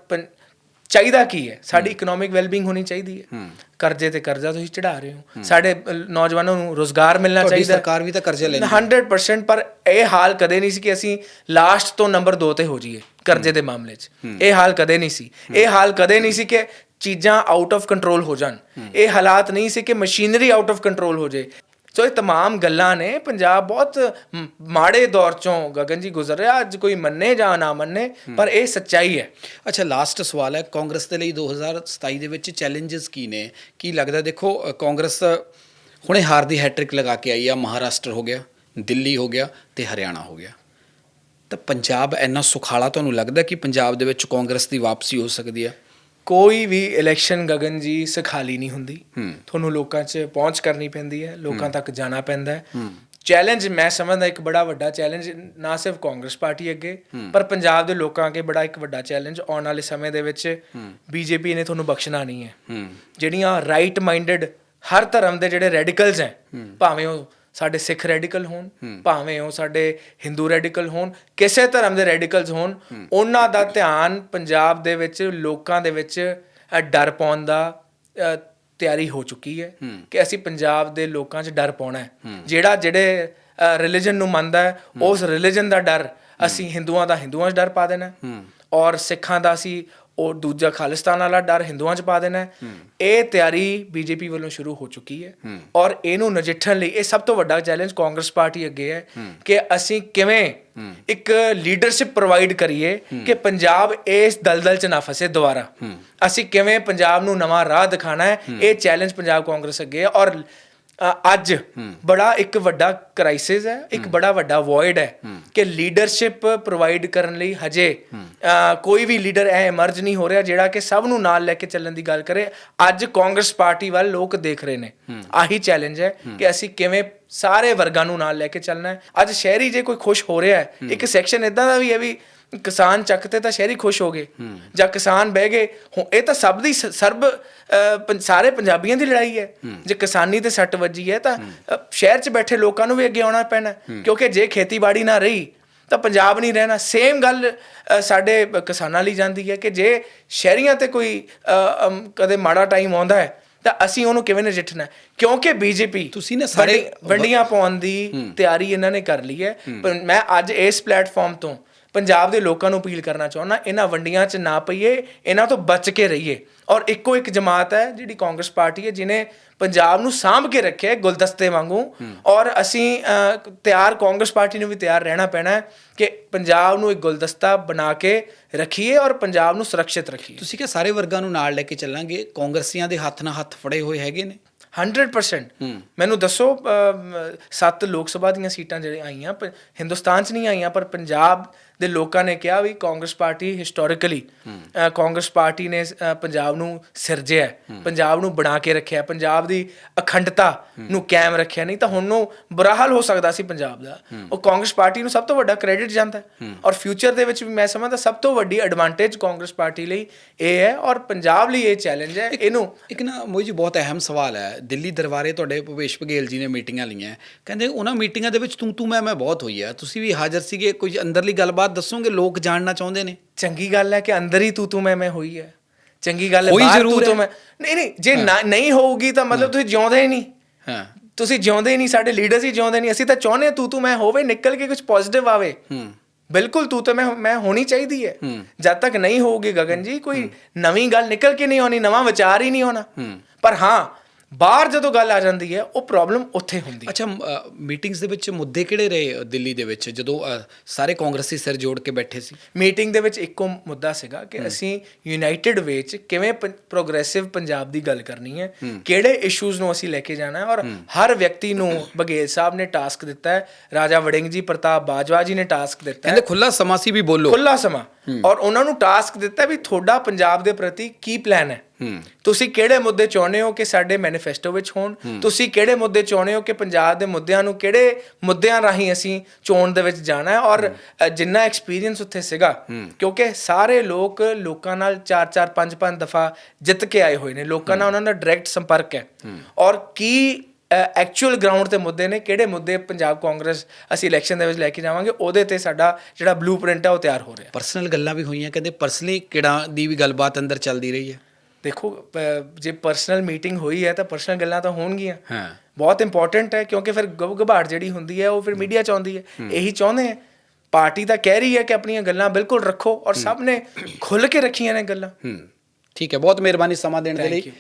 ਚਾਹੀਦਾ ਕੀ ਹੈ? ਸਾਡੀ ਇਕਨੋਮਿਕ ਵੈਲਬੀਇੰਗ ਹੋਣੀ ਚਾਹੀਦੀ ਹੈ। ਕਰਜ਼ੇ ਤੇ ਕਰਜ਼ਾ ਤੁਸੀਂ ਚੜਾ ਰਹੇ ਹੋ। ਸਾਡੇ ਨੌਜਵਾਨਾਂ ਨੂੰ ਰੋਜ਼ਗਾਰ ਮਿਲਣਾ ਚਾਹੀਦਾ ਹੈ। ਸਰਕਾਰ ਵੀ ਤਾਂ ਕਰਜ਼ੇ ਲੈਂਦੀ 100% ਪਰ ਇਹ ਹਾਲ ਕਦੇ ਨਹੀਂ ਸੀ ਕਿ ਅਸੀਂ ਲਾਸਟ ਤੋਂ ਨੰਬਰ 2 ਤੇ ਹੋ ਜਾਈਏ ਕਰਜ਼ੇ ਦੇ ਮਾਮਲੇ 'ਚ। ਇਹ ਹਾਲ ਕਦੇ ਨਹੀਂ ਸੀ। ਇਹ ਹਾਲ ਕਦੇ ਨਹੀਂ ਸੀ ਕਿ ਚੀਜ਼ਾਂ ਆਊਟ ਆਫ ਕੰਟਰੋਲ ਹੋ ਜਾਣ। ਇਹ ਹਾਲਾਤ ਨਹੀਂ ਸੀ ਕਿ ਮਸ਼ੀਨਰੀ ਆਊਟ ਆਫ ਕੰਟਰੋਲ ਹੋ ਜੇ ਸੋ ਇਹ तमाम ਗੱਲਾਂ ਨੇ ਪੰਜਾਬ ਬਹੁਤ ਮ- ਮਾੜੇ ਦੌਰ ਚੋਂ ਗਗਨ ਜੀ ਗੁਜ਼ਰ ਰਿਹਾ ਅੱਜ ਕੋਈ ਮੰਨੇ ਜਾਂ ਨਾ ਮੰਨੇ ਪਰ ਇਹ ਸੱਚਾਈ ਹੈ ਅੱਛਾ ਲਾਸਟ ਸਵਾਲ ਹੈ ਕਾਂਗਰਸ ਦੇ ਲਈ 2027 ਦੇ ਵਿੱਚ ਚੈਲੰਜਸ ਕੀ ਨੇ ਕੀ ਲੱਗਦਾ ਦੇਖੋ ਅ, ਕਾਂਗਰਸ ਹੁਣੇ ਹਾਰ ਦੀ ਹੈਟ੍ਰਿਕ ਲਗਾ ਕੇ ਆਈ ਆ ਮਹਾਰਾਸ਼ਟਰ ਹੋ ਗਿਆ ਦਿੱਲੀ ਹੋ ਗਿਆ ਤੇ ਹਰਿਆਣਾ ਹੋ ਗਿਆ ਤਾਂ ਪੰਜਾਬ ਇੰਨਾ ਸੁਖਾਲਾ ਤੁਹਾਨੂੰ ਲੱਗਦਾ ਕਿ ਪੰਜਾਬ ਦੇ ਵਿੱਚ ਕਾਂਗਰਸ ਦੀ ਵਾਪਸੀ ਹੋ ਸਕਦੀ ਹੈ ਕੋਈ ਵੀ ਇਲੈਕਸ਼ਨ ਗਗਨ ਜੀ ਸਖਾਲੀ ਨਹੀਂ ਹੁੰਦੀ। ਤੁਹਾਨੂੰ ਲੋਕਾਂ 'ਚ ਪਹੁੰਚ ਕਰਨੀ ਪੈਂਦੀ ਹੈ ਲੋਕਾਂ ਤੱਕ ਜਾਣਾ ਪੈਂਦਾ ਹੈ। ਚੈਲੰਜ ਮੈਂ ਸਮਝਦਾ ਇੱਕ ਬੜਾ ਵੱਡਾ ਚੈਲੰਜ ਨਾ ਸਿਰਫ ਕਾਂਗਰਸ ਪਾਰਟੀ ਅੱਗੇ ਪਰ ਪੰਜਾਬ ਦੇ ਲੋਕਾਂ ਅੱਗੇ ਬੜਾ ਇੱਕ ਵੱਡਾ ਚੈਲੰਜ ਆਉਣ ਵਾਲੇ ਸਮੇਂ ਦੇ ਵਿੱਚ ਬੀਜੇਪੀ ਨੇ ਤੁਹਾਨੂੰ ਬਖਸ਼ਣਾ ਨਹੀਂ ਹੂੰ। ਜਿਹੜੀਆਂ ਰਾਈਟ ਮਾਈਂਡਡ ਹਰ ਧਰਮ ਦੇ ਜਿਹੜੇ ਰੈਡੀਕਲਸ ਹੈ। ਭਾਵੇਂ ਉਹ ਸਾਡੇ ਸਿੱਖ ਰੈਡੀਕਲ ਹੋਣ ਭਾਵੇਂ ਉਹ ਸਾਡੇ ਹਿੰਦੂ ਰੈਡੀਕਲ ਹੋਣ ਕਿਸੇ ਧਰਮ ਦੇ ਰੈਡੀਕਲਸ ਹੋਣ ਉਹਨਾਂ ਦਾ ਧਿਆਨ ਪੰਜਾਬ ਦੇ ਵਿੱਚ ਲੋਕਾਂ ਦੇ ਵਿੱਚ ਡਰ ਪਾਉਣ ਦਾ ਤਿਆਰੀ ਹੋ ਚੁੱਕੀ ਹੈ ਕਿ ਅਸੀਂ ਪੰਜਾਬ ਦੇ ਲੋਕਾਂ 'ਚ ਡਰ ਪਾਉਣਾ ਹੈ। ਜਿਹੜਾ ਜਿਹੜੇ ਰਿਲੀਜਨ ਨੂੰ ਮੰਨਦਾ ਹੈ ਉਸ ਰਿਲੀਜਨ ਦਾ ਡਰ ਅਸੀਂ ਹਿੰਦੂਆਂ ਦਾ ਹਿੰਦੂਆਂ 'ਚ ਡਰ ਪਾ ਦੇਣਾ। ਔਰ ਸਿੱਖਾਂ ਦਾ ਅਸੀਂ ਉਹ ਦੂਜਾ ਖਾਲਿਸਤਾਨ ਵਾਲਾ ਡਰ ਹਿੰਦੂਆਂ 'ਚ ਪਾ ਦੇਣਾ। ਇਹ ਤਿਆਰੀ ਬੀਜੇਪੀ ਵੱਲੋਂ ਸ਼ੁਰੂ ਹੋ ਚੁੱਕੀ ਹੈ। ਔਰ ਇਹਨੂੰ ਨਜਿੱਠਣ ਲਈ ਇਹ ਸਭ ਤੋਂ ਵੱਡਾ ਚੈਲੰਜ ਕਾਂਗਰਸ ਪਾਰਟੀ ਅੱਗੇ ਹੈ ਕਿ ਅਸੀਂ ਕਿਵੇਂ ਇੱਕ ਲੀਡਰਸ਼ਿਪ ਪ੍ਰੋਵਾਈਡ ਕਰੀਏ ਕਿ ਪੰਜਾਬ ਇਸ ਦਲਦਲ 'ਚ ਨਾ ਫਸੇ ਦੁਬਾਰਾ। ਅਸੀਂ ਕਿਵੇਂ ਪੰਜਾਬ ਨੂੰ ਨਵਾਂ ਰਾਹ ਦਿਖਾਣਾ ਹੈ ਇਹ ਚੈਲੰਜ ਪੰਜਾਬ ਕਾਂਗਰਸ ਅੱਗੇ ਹੈ। ਔਰ ਅੱਜ ਬੜਾ ਇੱਕ ਵੱਡਾ ਕ੍ਰਾਈਸਿਸ ਹੈ, ਇੱਕ ਬੜਾ ਵੱਡਾ ਵੋਇਡ ਹੈ ਕਿ ਲੀਡਰਸ਼ਿਪ ਪ੍ਰੋਵਾਈਡ ਕਰਨ ਲਈ ਹਜੇ ਕੋਈ ਵੀ ਲੀਡਰ ਐ ਐਮਰਜ ਨਹੀਂ ਹੋ ਰਿਹਾ ਜਿਹੜਾ ਕਿ ਸਭ ਨੂੰ ਨਾਲ ਲੈ ਕੇ ਚੱਲਣ ਦੀ ਗੱਲ ਕਰੇ। ਅੱਜ ਕਾਂਗਰਸ ਪਾਰਟੀ ਵੱਲ ਲੋਕ ਦੇਖ ਰਹੇ ਨੇ। ਆਹੀ ਚੈਲੰਜ ਹੈ ਕਿ ਅਸੀਂ ਕਿਵੇਂ ਸਾਰੇ ਵਰਗਾਂ ਨੂੰ ਨਾਲ ਲੈ ਕੇ ਚੱਲਣਾ ਹੈ। ਅੱਜ ਸ਼ਹਿਰੀ ਜੇ ਕੋਈ ਖੁਸ਼ ਹੋ ਰਿਹਾ ਹੈ, ਇੱਕ ਸੈਕਸ਼ਨ ਇਦਾਂ ਦਾ ਵੀ ਹੈ ਵੀ ਕਿਸਾਨ ਚੱਕ ਤੇ ਤਾਂ ਸ਼ਹਿਰੀ ਖੁਸ਼ ਹੋ ਗਏ। ਜਾਂ ਕਿਸਾਨ ਬਹਿ ਗਏ। ਇਹ ਤਾਂ ਸਭ ਦੀ ਸਰਬ ਸਾਰੇ ਪੰਜਾਬੀਆਂ ਦੀ ਲੜਾਈ ਹੈ। ਜੇ ਕਿਸਾਨੀ ਤੇ ਸੱਟ ਵੱਜੀ ਹੈ ਤਾਂ ਸ਼ਹਿਰ 'ਚ ਬੈਠੇ ਲੋਕਾਂ ਨੂੰ ਵੀ ਅੱਗੇ ਆਉਣਾ ਪੈਣਾ। ਕਿਉਂਕਿ ਜੇ ਖੇਤੀਬਾੜੀ ਨਾ ਰਹੀ ਤਾਂ ਪੰਜਾਬ ਨਹੀਂ ਰਹਿਣਾ। ਸੇਮ ਗੱਲ ਸਾਡੇ ਕਿਸਾਨਾਂ ਲਈ ਜਾਂਦੀ ਹੈ ਕਿ ਜੇ ਸ਼ਹਿਰੀਆਂ ਤੇ ਕੋਈ ਕਦੇ ਮਾੜਾ ਟਾਈਮ ਆਉਂਦਾ ਹੈ ਤਾਂ ਅਸੀਂ ਉਹਨੂੰ ਕਿਵੇਂ ਨਜਿੱਠਣਾ? ਕਿਉਂਕਿ ਬੀਜੇਪੀ ਤੁਸੀਂ ਨਾ ਸਾਰੇ- ਵੰਡੀਆਂ ਪਾਉਣ ਦੀ ਤਿਆਰੀ ਇਹਨਾਂ ਨੇ ਕਰ ਲਈ ਹੈ। ਪਰ ਮੈਂ ਅੱਜ ਇਸ ਪਲੇਟਫਾਰਮ ਤੋਂ ਪੰਜਾਬ ਦੇ ਲੋਕਾਂ ਨੂੰ ਅਪੀਲ ਕਰਨਾ ਚਾਹੁੰਦਾ ਇਹਨਾਂ ਵੰਡੀਆਂ 'ਚ ਨਾ ਪਈਏ ਇਹਨਾਂ ਤੋਂ ਬਚ ਕੇ ਰਹੀਏ। ਔਰ ਇੱਕੋ ਇੱਕ ਜਮਾਤ ਹੈ ਜਿਹੜੀ ਕਾਂਗਰਸ ਪਾਰਟੀ ਹੈ ਜਿਨੇ ਪੰਜਾਬ ਨੂੰ ਸਾਂਭ ਕੇ ਰੱਖਿਆ ਗੁਲਦਸਤੇ ਵਾਂਗੂ। ਔਰ ਅਸੀਂ ਤਿਆਰ ਕਾਂਗਰਸ ਪਾਰਟੀ ਨੂੰ ਵੀ ਤਿਆਰ ਰਹਿਣਾ ਪੈਣਾ ਹੈ ਕਿ ਪੰਜਾਬ ਨੂੰ ਇੱਕ ਗੁਲਦਸਤਾ ਬਣਾ ਕੇ ਰੱਖੀਏ ਔਰ ਪੰਜਾਬ ਨੂੰ ਸੁਰੱਖਿਅਤ ਰੱਖੀਏ। ਤੁਸੀਂ ਕਿ ਸਾਰੇ ਵਰਗਾਂ ਨੂੰ ਨਾਲ ਲੈ ਕੇ ਚੱਲਾਂਗੇ ਕਾਂਗਰਸੀਆਂ ਦੇ ਹੱਥ ਨਾਲ ਹੱਥ ਫੜੇ ਹੋਏ ਹੈਗੇ ਨੇ? 100% ਮੈਨੂੰ ਦੱਸੋ ਸੱਤ ਲੋਕ ਸਭਾ ਦੀਆਂ ਸੀਟਾਂ ਜਿਹੜੀਆਂ ਆਈਆਂ ਹਿੰਦੁਸਤਾਨ 'ਚ ਨਹੀਂ ਆਈਆਂ ਪਰ ਪੰਜਾਬ ਦੇ ਲੋਕਾਂ ਨੇ ਕਿਹਾ ਵੀ Congress party historically Congress party ਨੇ ਪੰਜਾਬ ਨੂੰ ਸਿਰਜਿਆ ਪੰਜਾਬ ਨੂੰ ਬਣਾ ਕੇ ਰੱਖਿਆ ਪੰਜਾਬ ਦੀ ਅਖੰਡਤਾ ਨੂੰ ਕਾਇਮ ਰੱਖਿਆ ਨਹੀਂ ਤਾਂ ਹੁਣ ਨੂੰ ਬੁਰਾ ਹਾਲ ਹੋ ਸਕਦਾ ਸੀ ਪੰਜਾਬ ਦਾ। ਉਹ ਕਾਂਗਰਸ ਪਾਰਟੀ ਨੂੰ ਸਭ ਤੋਂ ਵੱਡਾ ਕ੍ਰੈਡਿਟ ਜਾਂਦਾ ਔਰ ਫਿਊਚਰ ਦੇ ਵਿੱਚ ਵੀ ਮੈਂ ਸਮਝਦਾ ਸਭ ਤੋਂ ਵੱਡੀ ਐਡਵਾਂਟੇਜ ਕਾਂਗਰਸ ਪਾਰਟੀ ਲਈ ਇਹ ਹੈ ਔਰ ਪੰਜਾਬ ਲਈ ਇਹ ਚੈਲੰਜ ਹੈ ਇਹਨੂੰ ਇੱਕ ਨਾ ਮੋਈ ਜੀ ਬਹੁਤ ਅਹਿਮ ਸਵਾਲ ਹੈ। ਦਿੱਲੀ ਦਰਬਾਰੇ ਤੁਹਾਡੇ ਭੁਪੇਸ਼ ਬਘੇਲ ਜੀ ਨੇ ਮੀਟਿੰਗਾਂ ਲਈਆਂ। ਕਹਿੰਦੇ ਉਹਨਾਂ ਮੀਟਿੰਗਾਂ ਦੇ ਵਿੱਚ ਤੂੰ ਤੂੰ ਮੈਂ ਮੈਂ ਬਹੁਤ ਹੋਈ ਹੈ ਤੁਸੀਂ ਵੀ ਹਾਜ਼ਰ ਸੀਗੇ ਕੁਝ ਅੰਦਰਲੀ ਗੱਲਬਾਤ ਦੱਸੋਗੇ ਲੋਕ ਜਾਣਨਾ ਚਾਹੁੰਦੇ ਨੇ। ਚੰਗੀ ਗੱਲ ਹੈ ਕਿ ਅੰਦਰ ਹੀ ਤੂੰ ਤੂੰ ਮੈਂ ਮੈਂ ਹੋਈ ਹੈ। ਚੰਗੀ ਗੱਲ ਹੈ ਬਾਹਰ ਤੂੰ ਤੂੰ। ਮੈਂ ਨਹੀਂ ਨਹੀਂ ਜੇ ਨਹੀਂ ਹੋਊਗੀ ਤਾਂ ਮਤਲਬ ਤੁਸੀਂ ਜਿਉਂਦੇ ਹੀ ਨਹੀਂ। ਹਾਂ। ਤੁਸੀਂ ਜਿਉਂਦੇ ਹੀ ਨਹੀਂ ਸਾਡੇ ਲੀਡਰਸ ਹੀ ਜਿਉਂਦੇ ਨਹੀਂ। ਅਸੀਂ ਤਾਂ ਚਾਹੁੰਦੇ ਹਾਂ ਤੂੰ ਤੂੰ ਮੈਂ ਹੋਵੇ ਨਿਕਲ ਕੇ ਕੁਝ ਪੋਜ਼ਿਟਿਵ ਆਵੇ। ਹੂੰ। ਬਿਲਕੁਲ ਤੂੰ ਤੇ ਮੈਂ ਮੈਂ ਹੋਣੀ ਚਾਹੀਦੀ ਹੈ। ਜਦ ਤੱਕ ਨਹੀਂ ਹੋਊਗੀ ਗਗਨ ਜੀ ਕੋਈ ਨਵੀਂ ਗੱਲ ਨਿਕਲ ਕੇ ਨਹੀਂ ਆਉਣੀ ਨਵਾਂ ਵਿਚਾਰ ਹੀ ਨਹੀਂ ਹੋਣਾ ਹੂੰ। ਪਰ ਹਾਂ ਬਾਹਰ ਜਦੋਂ ਗੱਲ ਆ ਜਾਂਦੀ ਹੈ ਉਹ ਪ੍ਰੋਬਲਮ ਉੱਥੇ ਹੁੰਦੀ ਹੈ। ਅੱਛਾ ਮੀਟਿੰਗਸ ਦੇ ਵਿੱਚ ਮੁੱਦੇ ਕਿਹੜੇ ਰਹੇ ਦਿੱਲੀ ਦੇ ਵਿੱਚ ਜਦੋਂ ਸਾਰੇ ਕਾਂਗਰਸੀ ਸਿਰ ਜੋੜ ਕੇ ਬੈਠੇ ਸੀ? ਮੀਟਿੰਗ ਦੇ ਵਿੱਚ ਇੱਕੋ ਮੁੱਦਾ ਸੀਗਾ ਕਿ ਅਸੀਂ ਯੂਨਾਈਟਿਡ ਵੇ ਚ ਕਿਵੇਂ ਪ੍ਰੋਗਰੈਸਿਵ ਪੰਜਾਬ ਦੀ ਗੱਲ ਕਰਨੀ ਹੈ ਕਿਹੜੇ ਇਸ਼ੂਜ਼ ਨੂੰ ਅਸੀਂ ਲੈ ਕੇ ਜਾਣਾ ਹੈ ਔਰ ਹਰ ਵਿਅਕਤੀ ਨੂੰ ਬਘੇਲ ਸਾਹਿਬ ਨੇ ਟਾਸਕ ਦਿੱਤਾ ਹੈ ਰਾਜਾ ਵੜਿੰਗ ਜੀ ਪ੍ਰਤਾਪ ਬਾਜਵਾ ਜੀ ਨੇ ਟਾਸਕ ਦਿੱਤਾ ਹੈ। ਕਹਿੰਦੇ ਖੁੱਲਾ ਸਮਾਂ ਸੀ ਵੀ ਬੋਲੋ। ਖੁੱਲਾ ਸਮਾਂ। ਔਰ ਉਹਨਾਂ ਨੂੰ ਟਾਸਕ ਦਿੱਤਾ ਵੀ ਤੁਹਾਡਾ ਪੰਜਾਬ ਦੇ ਪ੍ਰਤੀ ਕੀ ਪਲਾਨ ਹੈ? ਤੁਸੀਂ ਕਿਹੜੇ ਮੁੱਦੇ ਚਾਹੁੰਦੇ ਹੋ ਕਿ ਸਾਡੇ ਮੈਨੀਫੈਸਟੋ ਵਿੱਚ ਹੋਣ? ਤੁਸੀਂ ਕਿਹੜੇ ਮੁੱਦੇ ਚਾਹੁੰਦੇ ਹੋ ਕਿ ਪੰਜਾਬ ਦੇ ਮੁੱਦਿਆਂ ਨੂੰ ਕਿਹੜੇ ਮੁੱਦਿਆਂ ਰਾਹੀਂ ਅਸੀਂ ਚੋਣ ਦੇ ਵਿੱਚ ਜਾਣਾ ਹੈ? ਔਰ ਜਿੰਨਾ ਐਕਸਪੀਰੀਅੰਸ ਉੱਥੇ ਸੀਗਾ ਕਿਉਂਕਿ ਸਾਰੇ ਲੋਕ ਲੋਕਾਂ ਨਾਲ 4-4 5-5 ਦਫਾ ਜਿੱਤ ਕੇ ਆਏ ਹੋਏ ਨੇ। ਲੋਕਾਂ ਨਾਲ ਉਹਨਾਂ ਦਾ ਡਾਇਰੈਕਟ ਸੰਪਰਕ ਹੈ। ਔਰ ਕੀ ਐਕਚੁਅਲ ਗਰਾਊਂਡ ਤੇ ਮੁੱਦੇ ਨੇ ਕਿਹੜੇ ਮੁੱਦੇ ਪੰਜਾਬ ਕਾਂਗਰਸ ਅਸੀਂ ਇਲੈਕਸ਼ਨ ਦੇ ਵਿੱਚ ਲੈ ਕੇ ਜਾਵਾਂਗੇ ਉਹਦੇ ਤੇ ਸਾਡਾ ਜਿਹੜਾ ਬਲੂਪ੍ਰਿੰਟ ਹੈ ਉਹ ਤਿਆਰ ਹੋ ਰਿਹਾ। ਪਰਸਨਲ ਗੱਲਾਂ ਵੀ ਹੋਈਆਂ ਕਹਿੰਦੇ ਪਰਸਨਲੀ ਕਿਹੜਾ ਦੀ ਵੀ ਗੱਲਬਾਤ ਅੰਦਰ ਚੱਲਦੀ ਰਹੀ ਹੈ? ਦੇਖੋ ਜੇ ਪਰਸਨਲ ਮੀਟਿੰਗ ਹੋਈ ਹੈ ਤਾਂ ਪਰਸਨਲ ਗੱਲਾਂ ਤਾਂ ਹੋਣਗੀਆਂ। ਹਾਂ। ਬਹੁਤ ਇੰਪੋਰਟੈਂਟ ਹੈ ਕਿਉਂਕਿ ਫਿਰ ਗਬ ਘਬਾੜ ਜਿਹੜੀ ਹੁੰਦੀ ਹੈ ਉਹ ਫਿਰ ਮੀਡੀਆ ਚ ਆਉਂਦੀ ਹੈ। ਇਹੀ ਚਾਹੁੰਦੇ ਆ ਪਾਰਟੀ ਤਾਂ ਕਹਿ ਰਹੀ ਹੈ ਕਿ ਆਪਣੀਆਂ ਗੱਲਾਂ ਬਿਲਕੁਲ ਰੱਖੋ ਔਰ ਸਭ ਨੇ ਖੁੱਲ ਕੇ ਰੱਖੀਆਂ ਨੇ ਗੱਲਾਂ। ਹੂੰ। ਠੀਕ ਹੈ ਬਹੁਤ ਮਿਹਰਬਾਨੀ ਸਮਾਂ ਦੇਣ ਦੇ ਲਈ.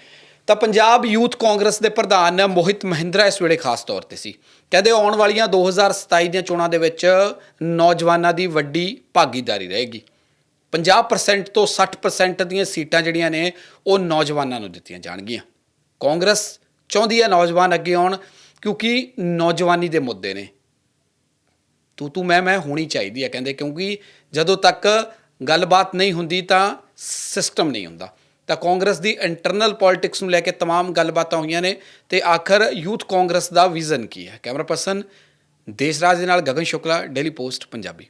ਤਾਂ ਪੰਜਾਬ ਯੂਥ ਕਾਂਗਰਸ ਦੇ ਪ੍ਰਧਾਨ ਮੋਹਿਤ ਮਹਿੰਦਰਾ ਇਸ ਵੇਲੇ ਖਾਸ ਤੌਰ ਤੇ ਸੀ। ਕਹਿੰਦੇ ਆਉਣ ਵਾਲੀਆਂ 2027 ਦੀਆਂ ਚੋਣਾਂ ਦੇ ਵਿੱਚ ਨੌਜਵਾਨਾਂ ਦੀ ਵੱਡੀ ਭਾਗੀਦਾਰੀ ਰਹੇਗੀ। 50% ਤੋਂ 60% ਦੀਆਂ ਸੀਟਾਂ ਜਿਹੜੀਆਂ ਨੇ, ਉਹ ਨੌਜਵਾਨਾਂ ਨੂੰ ਦਿੱਤੀਆਂ ਜਾਣਗੀਆਂ। ਕਾਂਗਰਸ ਚਾਹੁੰਦੀ ਹੈ ਨੌਜਵਾਨ ਅੱਗੇ ਆਉਣ, ਕਿਉਂਕਿ ਨੌਜਵਾਨੀ ਦੇ ਮੁੱਦੇ ਨੇ। ਤੂੰ ਤੂੰ ਮੈਂ ਮੈਂ ਹੋਣੀ ਚਾਹੀਦੀ ਹੈ, ਕਹਿੰਦੇ, ਕਿਉਂਕਿ ਜਦੋਂ ਤੱਕ ਗੱਲਬਾਤ ਨਹੀਂ ਹੁੰਦੀ ਤਾਂ ਸਿਸਟਮ ਨਹੀਂ ਹੁੰਦਾ। ਤਾਂ ਕਾਂਗਰਸ ਦੀ ਇੰਟਰਨਲ ਪੋਲਿਟਿਕਸ ਨੂੰ ਲੈ ਕੇ तमाम ਗੱਲਬਾਤਾਂ ਹੋਈਆਂ ਨੇ ਤੇ ਆਖਰ ਯੂਥ ਕਾਂਗਰਸ ਦਾ ਵਿਜ਼ਨ ਕੀ ਹੈ ਕੈਮਰਾ ਪਰਸਨ ਦੇਸ਼ਰਾਜ ਦੇ ਨਾਲ ਗਗਨ ਸ਼ੁਕਲਾ ਡੇਲੀ ਪੋਸਟ ਪੰਜਾਬੀ